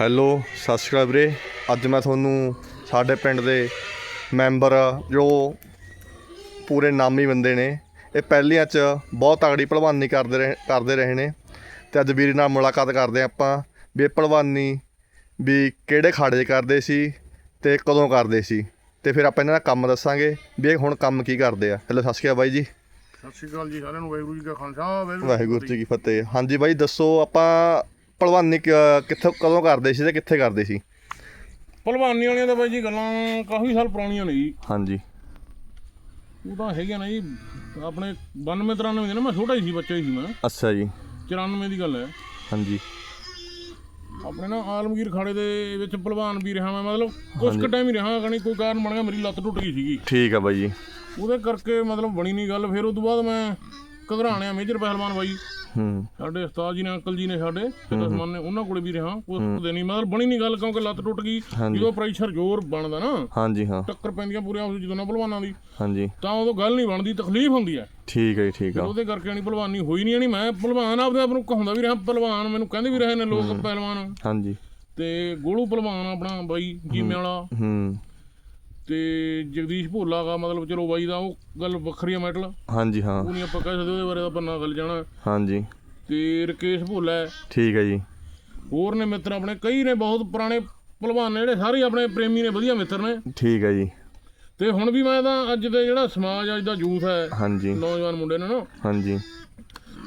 Hello ਸਤਿ ਸ਼੍ਰੀ ਅਕਾਲ ਵੀਰੇ। ਅੱਜ ਮੈਂ ਤੁਹਾਨੂੰ ਸਾਡੇ ਪਿੰਡ ਦੇ ਮੈਂਬਰ ਜੋ ਪੂਰੇ ਨਾਮੀ ਬੰਦੇ ਨੇ। ਇਹ ਪਹਿਲੀਆਂ 'ਚ ਬਹੁਤ ਤਗੜੀ ਭਲਵਾਨੀ ਕਰਦੇ ਰਹੇ ਕਰਦੇ ਰਹੇ ਨੇ। ਤੇ ਅੱਜ ਵੀਰ ਨਾਲ ਮੁਲਾਕਾਤ ਕਰਦੇ ਆਪਾਂ ਵੀ ਇਹ ਭਲਵਾਨੀ ਵੀ ਕਿਹੜੇ ਖਾੜੇ ਕਰਦੇ ਸੀ ਤੇ ਕਦੋਂ ਕਰਦੇ ਸੀ। ਤੇ ਫਿਰ ਆਪਾਂ ਇਹਨਾਂ ਦਾ ਕੰਮ ਦੱਸਾਂਗੇ ਵੀ ਇਹ ਹੁਣ ਕੰਮ ਕੀ ਕਰਦੇ ਆ। ਹੈਲੋ ਸਤਿ ਸ਼੍ਰੀ ਅਕਾਲ ਬਾਈ ਜੀ। ਸਤਿ ਸ਼੍ਰੀ ਅਕਾਲ ਜੀ ਸਾਰਿਆਂ ਨੂੰ ਵਾਹਿਗੁਰੂ ਜੀ ਕਾ ਖਾਲਸਾ ਵਾਹਿਗੁਰੂ ਜੀ ਕੀ ਫਤਿਹ। ਹਾਂਜੀ ਬਾਈ ਦੱਸੋ ਆਪਾਂ ਭਲਵਾਨੀ ਕ- ਕਿੱਥੋਂ ਕਦੋਂ ਕਰਦੇ ਸੀ ਤੇ ਕਿੱਥੇ ਕਰਦੇ ਸੀ? ਭਲਵਾਨੀ ਵਾਲੀਆਂ ਤਾਂ ਬਾਈ ਜੀ ਗੱਲਾਂ ਕਾਫੀ ਸਾਲ ਪੁਰਾਣੀਆਂ ਨੇ ਜੀ। ਹਾਂਜੀ। ਉਹ ਤਾਂ ਹੈਗੀਆਂ ਨੇ ਜੀ ਆਪਣੇ 92 93 ਦੇ ਨਾ ਮੈਂ ਛੋਟਾ ਹੀ ਸੀ ਬੱਚਾ ਹੀ ਸੀ ਮੈਂ। ਅੱਛਾ ਜੀ। 94 ਦੀ ਗੱਲ ਹੈ। ਹਾਂਜੀ। ਆਪਣੇ ਨਾ ਆਲਮਗੀਰ ਖਾੜੇ ਦੇ ਵਿੱਚ ਭਲਵਾਨ ਵੀ ਰਿਹਾ ਮੈਂ ਮਤਲਬ ਕੁਝ ਕੁ ਟਾਈਮ ਹੀ ਰਿਹਾ ਕਣੀ ਕੋਈ ਕਾਰਨ ਬਣ ਗਿਆ ਮੇਰੀ ਲੱਤ ਟੁੱਟ ਗਈ ਸੀਗੀ। ਠੀਕ ਆ ਬਾਈ ਜੀ। ਉਹਦੇ ਕਰਕੇ ਮਤਲਬ ਬਣੀ ਨਹੀਂ ਗੱਲ ਫਿਰ ਉਸ ਤੋਂ ਬਾਅਦ ਮੈਂ ਘਗਰਾਣਿਆ ਮੇਜਰ ਪਹਿਲਵਾਨ ਬਾਈ। ਸਾਡੇ ਉਸਤਾਦ ਜੀ ਨੇ ਅੰਕਲ ਜੀ ਨੇ ਸਾਡੇ ਪਿਤਾ ਸਮਾਨ ਨੇ ਉਹਨਾਂ ਕੋਲੇ ਵੀ ਰਿਹਾ। ਉਸ ਦੇ ਨਹੀਂ ਮਤਲਬ ਬਣੀ ਨਹੀਂ ਗੱਲ ਕਿਉਂਕਿ ਲੱਤ ਟੁੱਟ ਗਈ। ਜਦੋਂ ਪ੍ਰੈਸ਼ਰ ਜ਼ੋਰ ਬਣਦਾ ਨਾ ਹਾਂਜੀ ਹਾਂ। ਟੱਕਰ ਪੈਂਦੀਆਂ ਪੂਰੀਆਂ ਉਸ ਜਦੋਂ ਨਾ ਭਲਵਾਨਾਂ ਦੀ। ਹਾਂਜੀ। ਤਾਂ ਉਦੋਂ ਗੱਲ ਨਹੀਂ ਬਣਦੀ ਤਕਲੀਫ ਹੁੰਦੀ ਹੈ। ਠੀਕ ਹੈ ਠੀਕ ਆ। ਉਹਦੇ ਕਰਕੇ ਨਹੀਂ ਭਲਵਾਨੀ ਹੋਈ ਨਹੀਂ ਨਹੀਂ ਮੈਂ ਭਲਵਾਨ ਆਪਦੇ ਆਪ ਨੂੰ ਕਹਾਉਂਦਾ ਵੀ ਰਿਹਾ ਭਲਵਾਨ ਮੈਨੂੰ ਕਹਿੰਦੇ ਵੀ ਰਹੇ ਨੇ ਲੋਕ ਪਹਿਲਵਾਨ। ਹਾਂਜੀ। ਤੇ ਗੋਲੂ ਭਲਵਾਨ ਆਪਣਾ ਬਾਈ ਜੀਮੇ ਵਾਲਾ। ਹੂੰ। ਤੇ ਜਗਦੀਸ਼ ਭੋਲਾ ਦਾ ਮਤਲਬ ਚਲੋ ਬਾਈ ਦਾ ਉਹ ਗੱਲ ਵੱਖਰੀ ਆ ਮੈਟਲ। ਹਾਂਜੀ ਹਾਂ। ਉਹ ਨਹੀਂ ਆਪਾਂ ਕਹਿ ਸਕਦੇ ਉਹਦੇ ਬਾਰੇ ਤਾਂ ਪੰਨਾ ਗੱਲ ਜਾਣਾ। ਹਾਂਜੀ। ਤੇ ਰਕੇਸ਼ ਭੋਲਾ ਹੈ। ਠੀਕ ਹੈ ਜੀ। ਹੋਰ ਨੇ ਮਿੱਤਰ ਆਪਣੇ ਕਈ ਨੇ ਬਹੁਤ ਪੁਰਾਣੇ ਭਲਵਾਨ ਨੇ ਜਿਹੜੇ ਸਾਰੇ ਆਪਣੇ ਪ੍ਰੇਮੀ ਨੇ ਵਧੀਆ ਮਿੱਤਰ ਨੇ। ਠੀਕ ਹੈ ਜੀ। ਤੇ ਹੁਣ ਵੀ ਮੈਂ ਤਾਂ ਅੱਜ ਦੇ ਜਿਹੜਾ ਸਮਾਜ ਅੱਜ ਦਾ ਯੂਥ ਹੈ ਹਾਂਜੀ। ਨੌਜਵਾਨ ਮੁੰਡੇ ਨੇ ਨਾ। ਹਾਂਜੀ।